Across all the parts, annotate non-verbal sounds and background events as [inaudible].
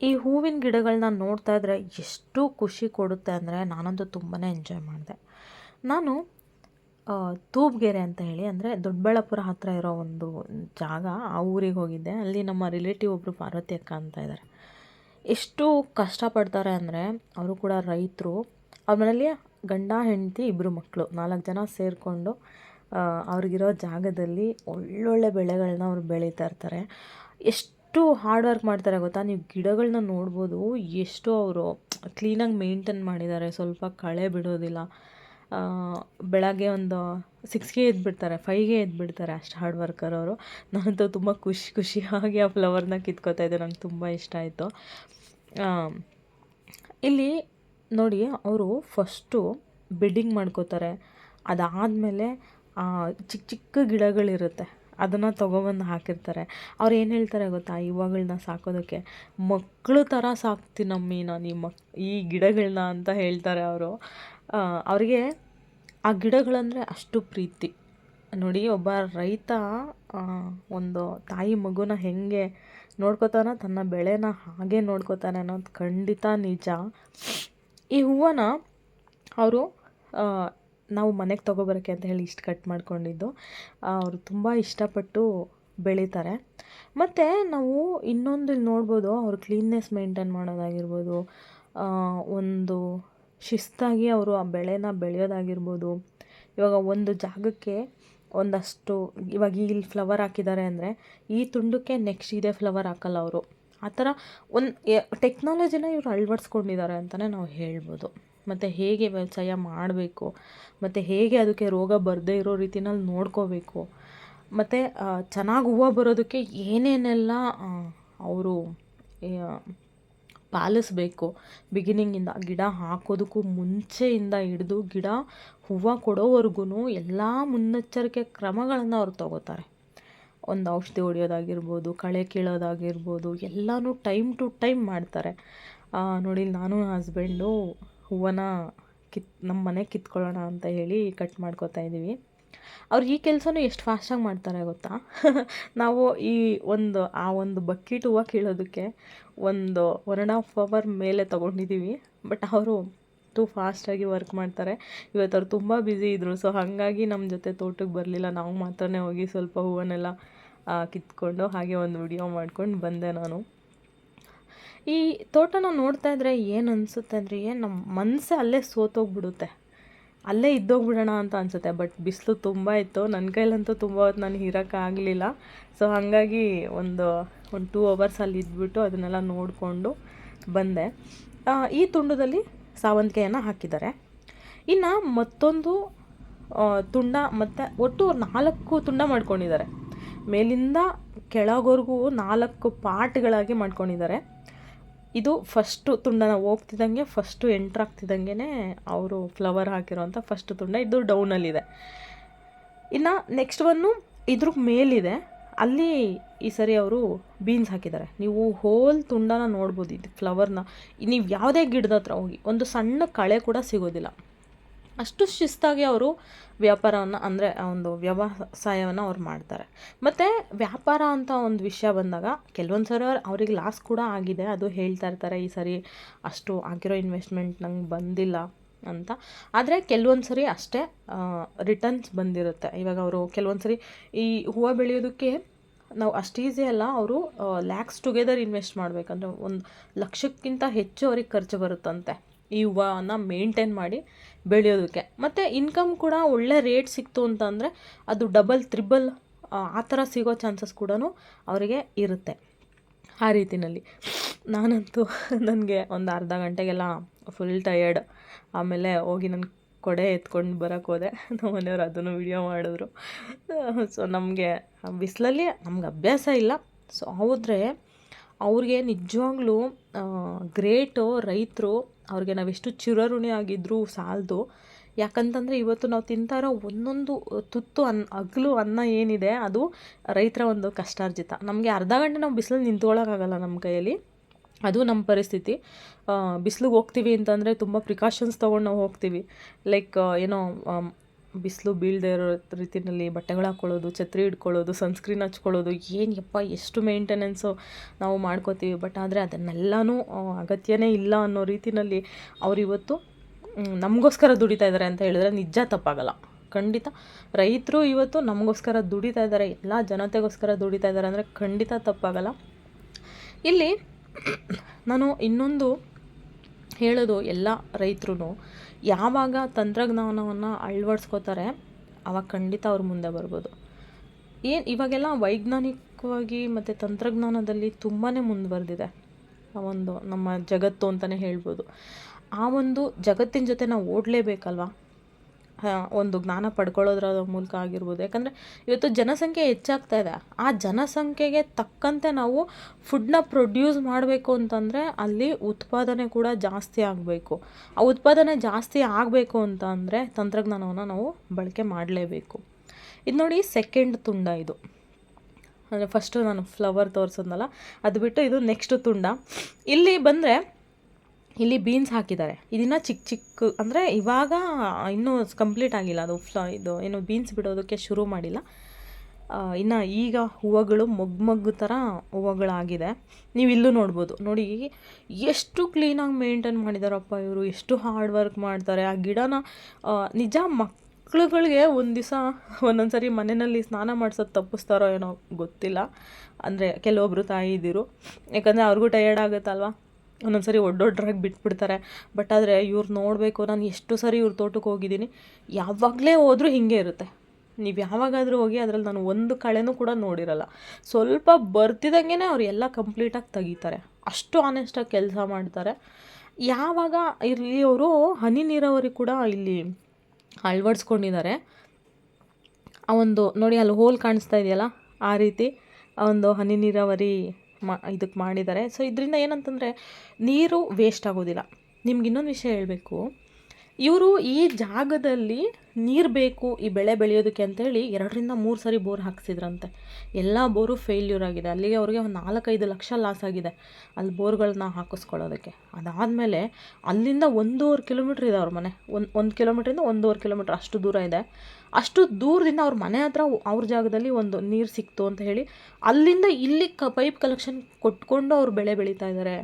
ಈ ಹೂವಿನ ಗಿಡಗಳನ್ನ ನೋಡ್ತಾ ಇದ್ರೆ ಎಷ್ಟು ಖುಷಿ ಕೊಡುತ್ತೆ ಅಂದರೆ ನಾನಂತೂ ತುಂಬಾ ಎಂಜಾಯ್ ಮಾಡಿದೆ. ನಾನು ತೂಬ್ಗೆರೆ ಅಂತ ಹೇಳಿ ಅಂದರೆ ದೊಡ್ಡಬಳ್ಳಾಪುರ ಹತ್ತಿರ ಇರೋ ಒಂದು ಜಾಗ ಆ ಊರಿಗೆ ಹೋಗಿದ್ದೆ. ಅಲ್ಲಿ ನಮ್ಮ ರಿಲೇಟಿವ್ ಒಬ್ಬರು ಪಾರ್ವತಿ ಅಕ್ಕ ಅಂತ ಇದ್ದಾರೆ ಎಷ್ಟು ಕಷ್ಟಪಡ್ತಾರೆ ಅಂದರೆ ಅವರು ಕೂಡ ರೈತರು. ಅವ್ರ ಮನೇಲಿ ಗಂಡ, ಹೆಂಡತಿ ಇಬ್ಬರು ಮಕ್ಕಳು ನಾಲ್ಕು ಜನ ಸೇರಿಕೊಂಡು ಅವ್ರಿಗಿರೋ ಜಾಗದಲ್ಲಿ ಒಳ್ಳೊಳ್ಳೆ ಬೆಳೆಗಳನ್ನ ಅವ್ರು ಬೆಳೀತಾ ಇರ್ತಾರೆ. ಎಷ್ಟು ಹಾರ್ಡ್ ವರ್ಕ್ ಮಾಡ್ತಾರೆ ಗೊತ್ತಾ? ನೀವು ಗಿಡಗಳನ್ನ ನೋಡ್ಬೋದು, ಎಷ್ಟು ಅವರು ಕ್ಲೀನಾಗಿ ಮೇಂಟೈನ್ ಮಾಡಿದ್ದಾರೆ, ಸ್ವಲ್ಪ ಕಳೆ ಬಿಡೋದಿಲ್ಲ. ಬೆಳಗ್ಗೆ ಒಂದು ಸಿಕ್ಸ್ಗೆ ಎದ್ಬಿಡ್ತಾರೆ ಫೈವ್ಗೆ ಎದ್ಬಿಡ್ತಾರೆ ಅಷ್ಟು ಹಾರ್ಡ್ ವರ್ಕರ್ ಅವರು. ನಾನಂತೂ ತುಂಬ ಖುಷಿ, ಖುಷಿಯಾಗಿ ಆ ಫ್ಲವರ್ನ ಕಿತ್ಕೋತಾ ಇದ್ದೆ, ನಂಗೆ ತುಂಬ ಇಷ್ಟ ಆಯಿತು. ಇಲ್ಲಿ ನೋಡಿ, ಅವರು ಫಸ್ಟು ಬೆಡ್ಡಿಂಗ್ ಮಾಡ್ಕೋತಾರೆ. ಅದಾದಮೇಲೆ ಚಿಕ್ಕ ಚಿಕ್ಕ ಗಿಡಗಳಿರುತ್ತೆ. ಅದನ್ನು ತೊಗೊಬಂದು ಹಾಕಿರ್ತಾರೆ. ಅವ್ರು ಏನು ಹೇಳ್ತಾರೆ ಗೊತ್ತಾ? ಇವಾಗಳನ್ನ ಸಾಕೋದಕ್ಕೆ ಮಕ್ಕಳು ಥರ ಸಾಕ್ತೀನಮ್ಮಿ ನಾನು ಈ ಮಕ್, ಈ ಗಿಡಗಳನ್ನ ಅಂತ ಹೇಳ್ತಾರೆ ಅವರು. ಅವರಿಗೆ ಆ ಗಿಡಗಳಂದರೆ ಅಷ್ಟು ಪ್ರೀತಿ. ನೋಡಿ ಒಬ್ಬ ರೈತ ಒಂದು ತಾಯಿ ಮಗುನ ಹೆಂಗೆ ನೋಡ್ಕೋತಾನೋ ತನ್ನ ಬೆಳೆನ ಹಾಗೆ ನೋಡ್ಕೋತಾನೆ ಅನ್ನೋದು ಖಂಡಿತ ನಿಜ. ಈ ಹೂವನ್ನು ಅವರು ನಾವು ಮನೆಗೆ ತೊಗೊಬರೋಕ್ಕೆ ಅಂತ ಹೇಳಿ ಇಷ್ಟು ಕಟ್ ಮಾಡ್ಕೊಂಡಿದ್ದು. ಅವರು ತುಂಬ ಇಷ್ಟಪಟ್ಟು ಬೆಳೀತಾರೆ. ಮತ್ತು ನಾವು ಇನ್ನೊಂದು ನೋಡ್ಬೋದು, ಅವರು ಕ್ಲೀನ್ನೆಸ್ ಮೇಂಟೈನ್ ಮಾಡೋದಾಗಿರ್ಬೋದು ಒಂದು ಶಿಸ್ತಾಗಿ ಅವರು ಆ ಬೆಳೆನ ಬೆಳೆಯೋದಾಗಿರ್ಬೋದು. ಇವಾಗ ಒಂದು ಜಾಗಕ್ಕೆ ಒಂದಷ್ಟು, ಇವಾಗ ಇಲ್ಲಿ ಫ್ಲವರ್ ಹಾಕಿದ್ದಾರೆ ಅಂದರೆ ಈ ತುಂಡಕ್ಕೆ ನೆಕ್ಸ್ಟ್ ಇದೇ ಫ್ಲವರ್ ಹಾಕಲ್ಲ ಅವರು. ಆ ಥರ ಒಂದು ಟೆಕ್ನಾಲಜಿನ ಇವರು ಅಳವಡಿಸ್ಕೊಂಡಿದ್ದಾರೆ ಅಂತಲೇ ನಾವು ಹೇಳ್ಬೋದು. ಮತ್ತು ಹೇಗೆ ವ್ಯವಸಾಯ ಮಾಡಬೇಕು, ಮತ್ತು ಹೇಗೆ ಅದಕ್ಕೆ ರೋಗ ಬರದೇ ಇರೋ ರೀತಿನಲ್ಲಿ ನೋಡ್ಕೋಬೇಕು. ಮತ್ತು ಚೆನ್ನಾಗಿ ಹೂವು ಬರೋದಕ್ಕೆ ಏನೇನೆಲ್ಲ ಅವರು ಪಾಲಿಸ್ಬೇಕು. ಬಿಗಿನಿಂಗಿಂದ ಗಿಡ ಹಾಕೋದಕ್ಕೂ ಮುಂಚೆಯಿಂದ ಹಿಡಿದು ಗಿಡ ಹೂವು ಕೊಡೋವರೆಗೂ ಎಲ್ಲ ಮುನ್ನೆಚ್ಚರಿಕೆ ಕ್ರಮಗಳನ್ನು ಅವ್ರು ತಗೋತಾರೆ. ಒಂದು ಔಷಧಿ ಹೊಡೆಯೋದಾಗಿರ್ಬೋದು, ಕಳೆ ಕೀಳೋದಾಗಿರ್ಬೋದು, ಎಲ್ಲನೂ ಟೈಮ್ ಟು ಟೈಮ್ ಮಾಡ್ತಾರೆ. ನೋಡಿ, ನಾನು ಹಸ್ಬೆಂಡು ಹೂವನ್ನ ಕಿತ್ ನಮ್ಮ ಮನೆಗೆ ಕಿತ್ಕೊಳ್ಳೋಣ ಅಂತ ಹೇಳಿ ಕಟ್ ಮಾಡ್ಕೊತಾ ಇದ್ದೀವಿ. ಅವ್ರು ಈ ಕೆಲಸನೂ ಎಷ್ಟು ಫಾಸ್ಟಾಗಿ ಮಾಡ್ತಾರೆ ಗೊತ್ತಾ? [laughs] ನಾವು ಈ ಒಂದು, ಆ ಒಂದು ಬಕೆಟ್ ಹೂವು ಕೀಳೋದಕ್ಕೆ ಒಂದು ಒನ್ ಆ್ಯಂಡ್ ಹಾಫ್ ಅವರ್ ಮೇಲೆ ತೊಗೊಂಡಿದ್ದೀವಿ. ಬಟ್ ಅವರು ಟು ಫಾಸ್ಟಾಗಿ ವರ್ಕ್ ಮಾಡ್ತಾರೆ. ಇವತ್ತು ಅವ್ರು ತುಂಬ ಬ್ಯುಸಿ ಇದ್ದರು ಸೊ ಹಾಗಾಗಿ ನಮ್ಮ ಜೊತೆ ತೋಟಕ್ಕೆ ಬರಲಿಲ್ಲ. ನಾವು ಮಾತ್ರನೇ ಹೋಗಿ ಸ್ವಲ್ಪ ಹೂವನ್ನೆಲ್ಲ ಕಿತ್ಕೊಂಡು ಹಾಗೆ ಒಂದು ವಿಡಿಯೋ ಮಾಡ್ಕೊಂಡು ಬಂದೆ ನಾನು. ಈ ತೋಟನ ನೋಡ್ತಾ ಇದ್ರೆ ಏನು ಅನಿಸುತ್ತೆ ಅಂದರೆ ಏನು ನಮ್ಮ ಮನಸ್ಸೇ ಅಲ್ಲೇ ಸೋತೋಗ್ಬಿಡುತ್ತೆ. ಅಲ್ಲೇ ಇದ್ದೋಗ್ಬಿಡೋಣ ಅಂತ ಅನಿಸುತ್ತೆ. ಬಟ್ ಬಿಸಿಲು ತುಂಬ ಇತ್ತು. ನನ್ನ ಕೈಲಂತೂ ತುಂಬ ಹೊತ್ತು ನಾನು ಇರೋಕ್ಕಾಗಲಿಲ್ಲ ಸೊ ಹಾಗಾಗಿ ಒಂದು ಒಂದು ಟೂ ಅವರ್ಸ್ ಅಲ್ಲಿ ಇದ್ಬಿಟ್ಟು ಅದನ್ನೆಲ್ಲ ನೋಡಿಕೊಂಡು ಬಂದೆ. ಈ ತುಂಡದಲ್ಲಿ ಸಾವಂತಿಗೆಯನ್ನು ಹಾಕಿದ್ದಾರೆ. ಇನ್ನು ಮತ್ತೊಂದು ತುಂಡ ಮತ್ತು ಒಟ್ಟು ನಾಲ್ಕು ತುಂಡ ಮಾಡ್ಕೊಂಡಿದ್ದಾರೆ. ಮೇಲಿಂದ ಕೆಳಗೋರ್ಗೂ ನಾಲ್ಕು ಪಾರ್ಟ್ಗಳಾಗಿ ಮಾಡ್ಕೊಂಡಿದ್ದಾರೆ. ಇದು ಫಸ್ಟು ತುಂಡನ ಹೋಗ್ತಿದ್ದಂಗೆ ಫಸ್ಟು ಎಂಟ್ರಾಗ್ತಿದ್ದಂಗೆ ಅವರು ಫ್ಲವರ್ ಹಾಕಿರೋಂಥ ಫಸ್ಟ್ ತುಂಡ ಇದು ಡೌನಲ್ಲಿದೆ ಇನ್ನು ನೆಕ್ಸ್ಟ್ ಒನ್ನು ಇದ್ರ ಮೇಲಿದೆ. ಅಲ್ಲಿ ಈ ಸರಿ ಅವರು ಬೀನ್ಸ್ ಹಾಕಿದ್ದಾರೆ. ನೀವು ಹೋಲ್ ತುಂಡನ ನೋಡ್ಬೋದು, ಇದು ಫ್ಲವರ್ನ ನೀವು ಯಾವುದೇ ಗಿಡದ ಹತ್ರ ಹೋಗಿ, ಒಂದು ಸಣ್ಣ ಕಳೆ ಕೂಡ ಸಿಗೋದಿಲ್ಲ. ಅಷ್ಟು ಶಿಸ್ತಾಗಿ ಅವರು ವ್ಯಾಪಾರವನ್ನು ಅಂದರೆ ಒಂದು ವ್ಯವಸಾಯವನ್ನು ಅವ್ರು ಮಾಡ್ತಾರೆ. ಮತ್ತು ವ್ಯಾಪಾರ ಅಂತ ಒಂದು ವಿಷಯ ಬಂದಾಗ ಕೆಲವೊಂದು ಸರಿ ಅವ್ರಿಗೆ ಲಾಸ್ ಕೂಡ ಆಗಿದೆ. ಅದು ಹೇಳ್ತಾ ಇರ್ತಾರೆ, ಈ ಸರಿ ಅಷ್ಟು ಆಗಿರೋ ಇನ್ವೆಸ್ಟ್ಮೆಂಟ್ ನಂಗೆ ಬಂದಿಲ್ಲ ಅಂತ. ಆದರೆ ಕೆಲವೊಂದು ಸರಿ ಅಷ್ಟೇ ರಿಟರ್ನ್ಸ್ ಬಂದಿರುತ್ತೆ. ಇವಾಗ ಅವರು ಕೆಲವೊಂದು ಸರಿ ಈ ಹೂವು ಬೆಳೆಯೋದಕ್ಕೆ ನಾವು ಅಷ್ಟು ಈಸಿ ಅಲ್ಲ, ಅವರು ಲ್ಯಾಕ್ಸ್ ಟುಗೆದರ್ ಇನ್ವೆಸ್ಟ್ ಮಾಡಬೇಕಂದ್ರೆ ಒಂದು ಲಕ್ಷಕ್ಕಿಂತ ಹೆಚ್ಚು ಅವ್ರಿಗೆ ಖರ್ಚು ಬರುತ್ತಂತೆ. ಈ ಹೂವನ್ನು ಮೇಂಟೈನ್ ಮಾಡಿ ಬೆಳೆಯೋದಕ್ಕೆ. ಮತ್ತು ಇನ್ಕಮ್ ಕೂಡ ಒಳ್ಳೆ ರೇಟ್ ಸಿಕ್ತು ಅಂತಂದರೆ ಅದು ಡಬಲ್ ತ್ರಿಬಲ್ ಆ ಥರ ಸಿಗೋ ಚಾನ್ಸಸ್ ಕೂಡ ಅವರಿಗೆ ಇರುತ್ತೆ. ಆ ರೀತಿಯಲ್ಲಿ ನಾನಂತೂ ನನಗೆ ಒಂದು ಅರ್ಧ ಗಂಟೆಗೆಲ್ಲ ಫುಲ್ ಟಯರ್ಡ್ ಆಮೇಲೆ ಹೋಗಿ ನನ್ನ ಕೊಡೆ ಎತ್ಕೊಂಡು ಬರೋಕ್ಕೆ ಹೋದೆ. ನಮ್ಮ ಮನೆಯವ್ರು ಅದನ್ನು ವಿಡಿಯೋ ಮಾಡಿದ್ರು. ಸೊ ನಮಗೆ ಬಿಸಿಲಲ್ಲಿ ನಮ್ಗೆ ಅಭ್ಯಾಸ ಇಲ್ಲ. ಸೊ ಹೋದ್ರೆ ಅವ್ರಿಗೆ ನಿಜವಾಗ್ಲೂ ಗ್ರೇಟು ರೈತರು ಅವ್ರಿಗೆ ನಾವೆಷ್ಟು ಚಿರಋಣಿ ಆಗಿದ್ದರೂ ಸಾಲದು. ಯಾಕಂತಂದರೆ ಇವತ್ತು ನಾವು ತಿಂತಾ ಇರೋ ಒಂದೊಂದು ತುತ್ತು ಅನ್ನ ಅಗಲು ಅನ್ನ ಏನಿದೆ ಅದು ರೈತರ ಒಂದು ಕಷ್ಟಾರ್ಜಿತ. ನಮಗೆ ಅರ್ಧ ಗಂಟೆ ನಾವು ಬಿಸಿಲು ನಿಂತ್ಕೊಳ್ಳೋಕ್ಕಾಗಲ್ಲ ನಮ್ಮ ಕೈಯಲ್ಲಿ. ಅದು ನಮ್ಮ ಪರಿಸ್ಥಿತಿ. ಬಿಸಿಲಿಗೆ ಹೋಗ್ತೀವಿ ಅಂತಂದರೆ ತುಂಬ ಪ್ರಿಕಾಷನ್ಸ್ ತೊಗೊಂಡು ನಾವು ಹೋಗ್ತೀವಿ. ಲೈಕ್ ಏನೋ ಬಿಸಿಲು ಬೀಳದೆ ಇರೋ ರೀತಿಯಲ್ಲಿ ಬಟ್ಟೆಗಳು ಹಾಕ್ಕೊಳ್ಳೋದು ಛತ್ರಿ ಹಿಡ್ಕೊಳ್ಳೋದು ಸನ್ಸ್ಕ್ರೀನ್ ಹಚ್ಕೊಳ್ಳೋದು, ಏನು ಯಪ್ಪ ಎಷ್ಟು ಮೇಂಟೆನೆನ್ಸು ನಾವು ಮಾಡ್ಕೋತೀವಿ. ಬಟ್ ಆದರೆ ಅದನ್ನೆಲ್ಲನೂ ಅಗತ್ಯನೇ ಇಲ್ಲ ಅನ್ನೋ ರೀತಿಯಲ್ಲಿ ಅವರಿವತ್ತು ನಮಗೋಸ್ಕರ ದುಡಿತಾ ಇದ್ದಾರೆ ಅಂತ ಹೇಳಿದ್ರೆ ನಿಜ ತಪ್ಪಾಗಲ್ಲ. ಖಂಡಿತ. ರೈತರು ಇವತ್ತು ನಮಗೋಸ್ಕರ ದುಡಿತಾ ಇದ್ದಾರೆ ಎಲ್ಲ ಜನತೆಗೋಸ್ಕರ ದುಡಿತಾ ಇದ್ದಾರೆ ಅಂದರೆ ಖಂಡಿತ ತಪ್ಪಾಗಲ್ಲ. ಇಲ್ಲಿ ನಾನು ಇನ್ನೊಂದು ಹೇಳೋದು ಎಲ್ಲ ರೈತರು ಯಾವಾಗ ತಂತ್ರಜ್ಞಾನವನ್ನು ಅಳವಡಿಸ್ಕೋತಾರೆ ಆವಾಗ ಖಂಡಿತ ಅವ್ರು ಮುಂದೆ ಬರ್ಬೋದು. ಏನು ಇವಾಗೆಲ್ಲ ವೈಜ್ಞಾನಿಕವಾಗಿ ಮತ್ತು ತಂತ್ರಜ್ಞಾನದಲ್ಲಿ ತುಂಬಾ ಮುಂದುವರೆದಿದೆ ಆ ಒಂದು ನಮ್ಮ ಜಗತ್ತು ಅಂತಲೇ ಹೇಳ್ಬೋದು. ಆ ಒಂದು ಜಗತ್ತಿನ ಜೊತೆ ನಾವು ಓಡಲೇಬೇಕಲ್ವ? ಒಂದು ಜ್ಞಾನ ಪಡ್ಕೊಳ್ಳೋದ್ರ ಮೂಲಕ ಆಗಿರ್ಬೋದು. ಯಾಕಂದರೆ ಇವತ್ತು ಜನಸಂಖ್ಯೆ ಹೆಚ್ಚಾಗ್ತಾ ಇದೆ. ಆ ಜನಸಂಖ್ಯೆಗೆ ತಕ್ಕಂತೆ ನಾವು ಫುಡ್ನ ಪ್ರೊಡ್ಯೂಸ್ ಮಾಡಬೇಕು ಅಂತಂದರೆ ಅಲ್ಲಿ ಉತ್ಪಾದನೆ ಕೂಡ ಜಾಸ್ತಿ ಆಗಬೇಕು. ಆ ಉತ್ಪಾದನೆ ಜಾಸ್ತಿ ಆಗಬೇಕು ಅಂತ ಅಂದರೆ ತಂತ್ರಜ್ಞಾನವನ್ನು ನಾವು ಬಳಕೆ ಮಾಡಲೇಬೇಕು. ಇದು ನೋಡಿ ಸೆಕೆಂಡ್ ತುಂಡ ಇದು. ಅಂದರೆ ಫಸ್ಟು ನಾನು ಫ್ಲವರ್ ತೋರಿಸಿದ್ನಲ್ಲ ಅದು ಬಿಟ್ಟು ಇದು ನೆಕ್ಸ್ಟ್ ತುಂಡ. ಇಲ್ಲಿ ಬಂದರೆ ಇಲ್ಲಿ ಬೀನ್ಸ್ ಹಾಕಿದ್ದಾರೆ. ಇದನ್ನ ಚಿಕ್ಕ ಚಿಕ್ಕ ಅಂದರೆ ಇವಾಗ ಇನ್ನೂ ಕಂಪ್ಲೀಟ್ ಆಗಿಲ್ಲ. ಅದು ಫ್ಲ ಇದು ಏನು ಬೀನ್ಸ್ ಬಿಡೋದಕ್ಕೆ ಶುರು ಮಾಡಿಲ್ಲ. ಇನ್ನು ಈಗ ಹೂವುಗಳು ಮೊಗ್ಗು ಮೊಗ್ಗು ಥರ ಹೂವುಗಳಾಗಿದೆ. ನೀವು ಇಲ್ಲೂ ನೋಡ್ಬೋದು. ನೋಡಿ, ಎಷ್ಟು ಕ್ಲೀನಾಗಿ ಮೇಂಟೈನ್ ಮಾಡಿದಾರಪ್ಪ ಇವರು. ಎಷ್ಟು ಹಾರ್ಡ್ ವರ್ಕ್ ಮಾಡ್ತಾರೆ. ಆ ಗಿಡನ ನಿಜ ಮಕ್ಕಳುಗಳಿಗೆ ಒಂದು ದಿವಸ ಒಂದೊಂದು ಸರಿ ಮನೆಯಲ್ಲಿ ಸ್ನಾನ ಮಾಡಿಸೋದು ತಪ್ಪಿಸ್ತಾರೋ ಏನೋ ಗೊತ್ತಿಲ್ಲ. ಅಂದರೆ ಕೆಲವೊಬ್ಬರು ತಾಯಿದಿರು ಯಾಕಂದರೆ ಅವ್ರಿಗೂ ಟಯರ್ಡ್ ಆಗುತ್ತಲ್ವ? ಒಂದೊಂದು ಸರಿ ಒಡ್ಡೊಡ್ರಾಗಿ ಬಿಟ್ಬಿಡ್ತಾರೆ. ಬಟ್ ಆದರೆ ಇವ್ರು ನೋಡಬೇಕು, ನಾನು ಎಷ್ಟು ಸರಿ ಇವ್ರ ತೋಟಕ್ಕೆ ಹೋಗಿದ್ದೀನಿ. ಯಾವಾಗಲೇ ಹೋದರೂ ಹೀಗೆ ಇರುತ್ತೆ. ನೀವು ಯಾವಾಗಾದರೂ ಹೋಗಿ ಅದ್ರಲ್ಲಿ ನಾನು ಒಂದು ಕಳೆನೂ ಕೂಡ ನೋಡಿರಲ್ಲ. ಸ್ವಲ್ಪ ಬರ್ತಿದ್ದಂಗೆ ಅವ್ರು ಎಲ್ಲ ಕಂಪ್ಲೀಟಾಗಿ ತೆಗಿತಾರೆ. ಅಷ್ಟು ಆನೆಸ್ಟಾಗಿ ಕೆಲಸ ಮಾಡ್ತಾರೆ. ಯಾವಾಗ ಇಲ್ಲಿ ಅವರು, ಹನಿ ನೀರಾವರಿ ಕೂಡ ಇಲ್ಲಿ ಅಳವಡಿಸ್ಕೊಂಡಿದ್ದಾರೆ. ಆ ಒಂದು ನೋಡಿ ಅಲ್ಲಿ ಹೋಲ್ ಕಾಣಿಸ್ತಾ ಇದೆಯಲ್ಲ? ಆ ರೀತಿ ಆ ಒಂದು ಹನಿ ನೀರಾವರಿ ಮಾ ಇದಕ್ಕೆ ಮಾಡಿದ್ದಾರೆ. ಸೊ ಇದರಿಂದ ಏನಂತಂದರೆ ನೀರು ವೇಸ್ಟ್ ಆಗೋದಿಲ್ಲ. ನಿಮ್ಗೆ ಇನ್ನೊಂದು ವಿಷಯ ಹೇಳಬೇಕು. ಇವರು ಈ ಜಾಗದಲ್ಲಿ ನೀರು ಬೇಕು ಈ ಬೆಳೆ ಬೆಳೆಯೋದಕ್ಕೆ ಅಂತೇಳಿ ಎರಡರಿಂದ ಮೂರು ಸರಿ ಬೋರ್ ಹಾಕ್ಸಿದ್ರಂತೆ. ಎಲ್ಲ ಬೋರು ಫೇಲ್ಯೂರ್ ಆಗಿದೆ. ಅಲ್ಲಿಗೆ ಅವ್ರಿಗೆ ಒಂದು ನಾಲ್ಕೈದು ಲಕ್ಷ ಲಾಸ್ ಆಗಿದೆ ಅಲ್ಲಿ ಬೋರ್ಗಳನ್ನ ಹಾಕಿಸ್ಕೊಳ್ಳೋದಕ್ಕೆ. ಅದಾದಮೇಲೆ ಅಲ್ಲಿಂದ ಒಂದೂವರೆ ಕಿಲೋಮೀಟ್ರ್ ಇದೆ ಅವ್ರ ಮನೆ. ಒಂದು ಒಂದು ಕಿಲೋಮೀಟ್ರಿಂದ ಒಂದೂವರೆ ಕಿಲೋಮೀಟ್ರ್ ಅಷ್ಟು ದೂರ ಇದೆ. ಅಷ್ಟು ದೂರದಿಂದ ಅವ್ರ ಮನೆ ಹತ್ರ ಅವ್ರ ಜಾಗದಲ್ಲಿ ಒಂದು ನೀರು ಸಿಕ್ತು ಅಂತ ಹೇಳಿ ಅಲ್ಲಿಂದ ಇಲ್ಲಿ ಕ ಪೈಪ್ ಕಲೆಕ್ಷನ್ ಕೊಟ್ಕೊಂಡು ಅವ್ರು ಬೆಳೆ ಬೆಳೀತಾ ಇದ್ದಾರೆ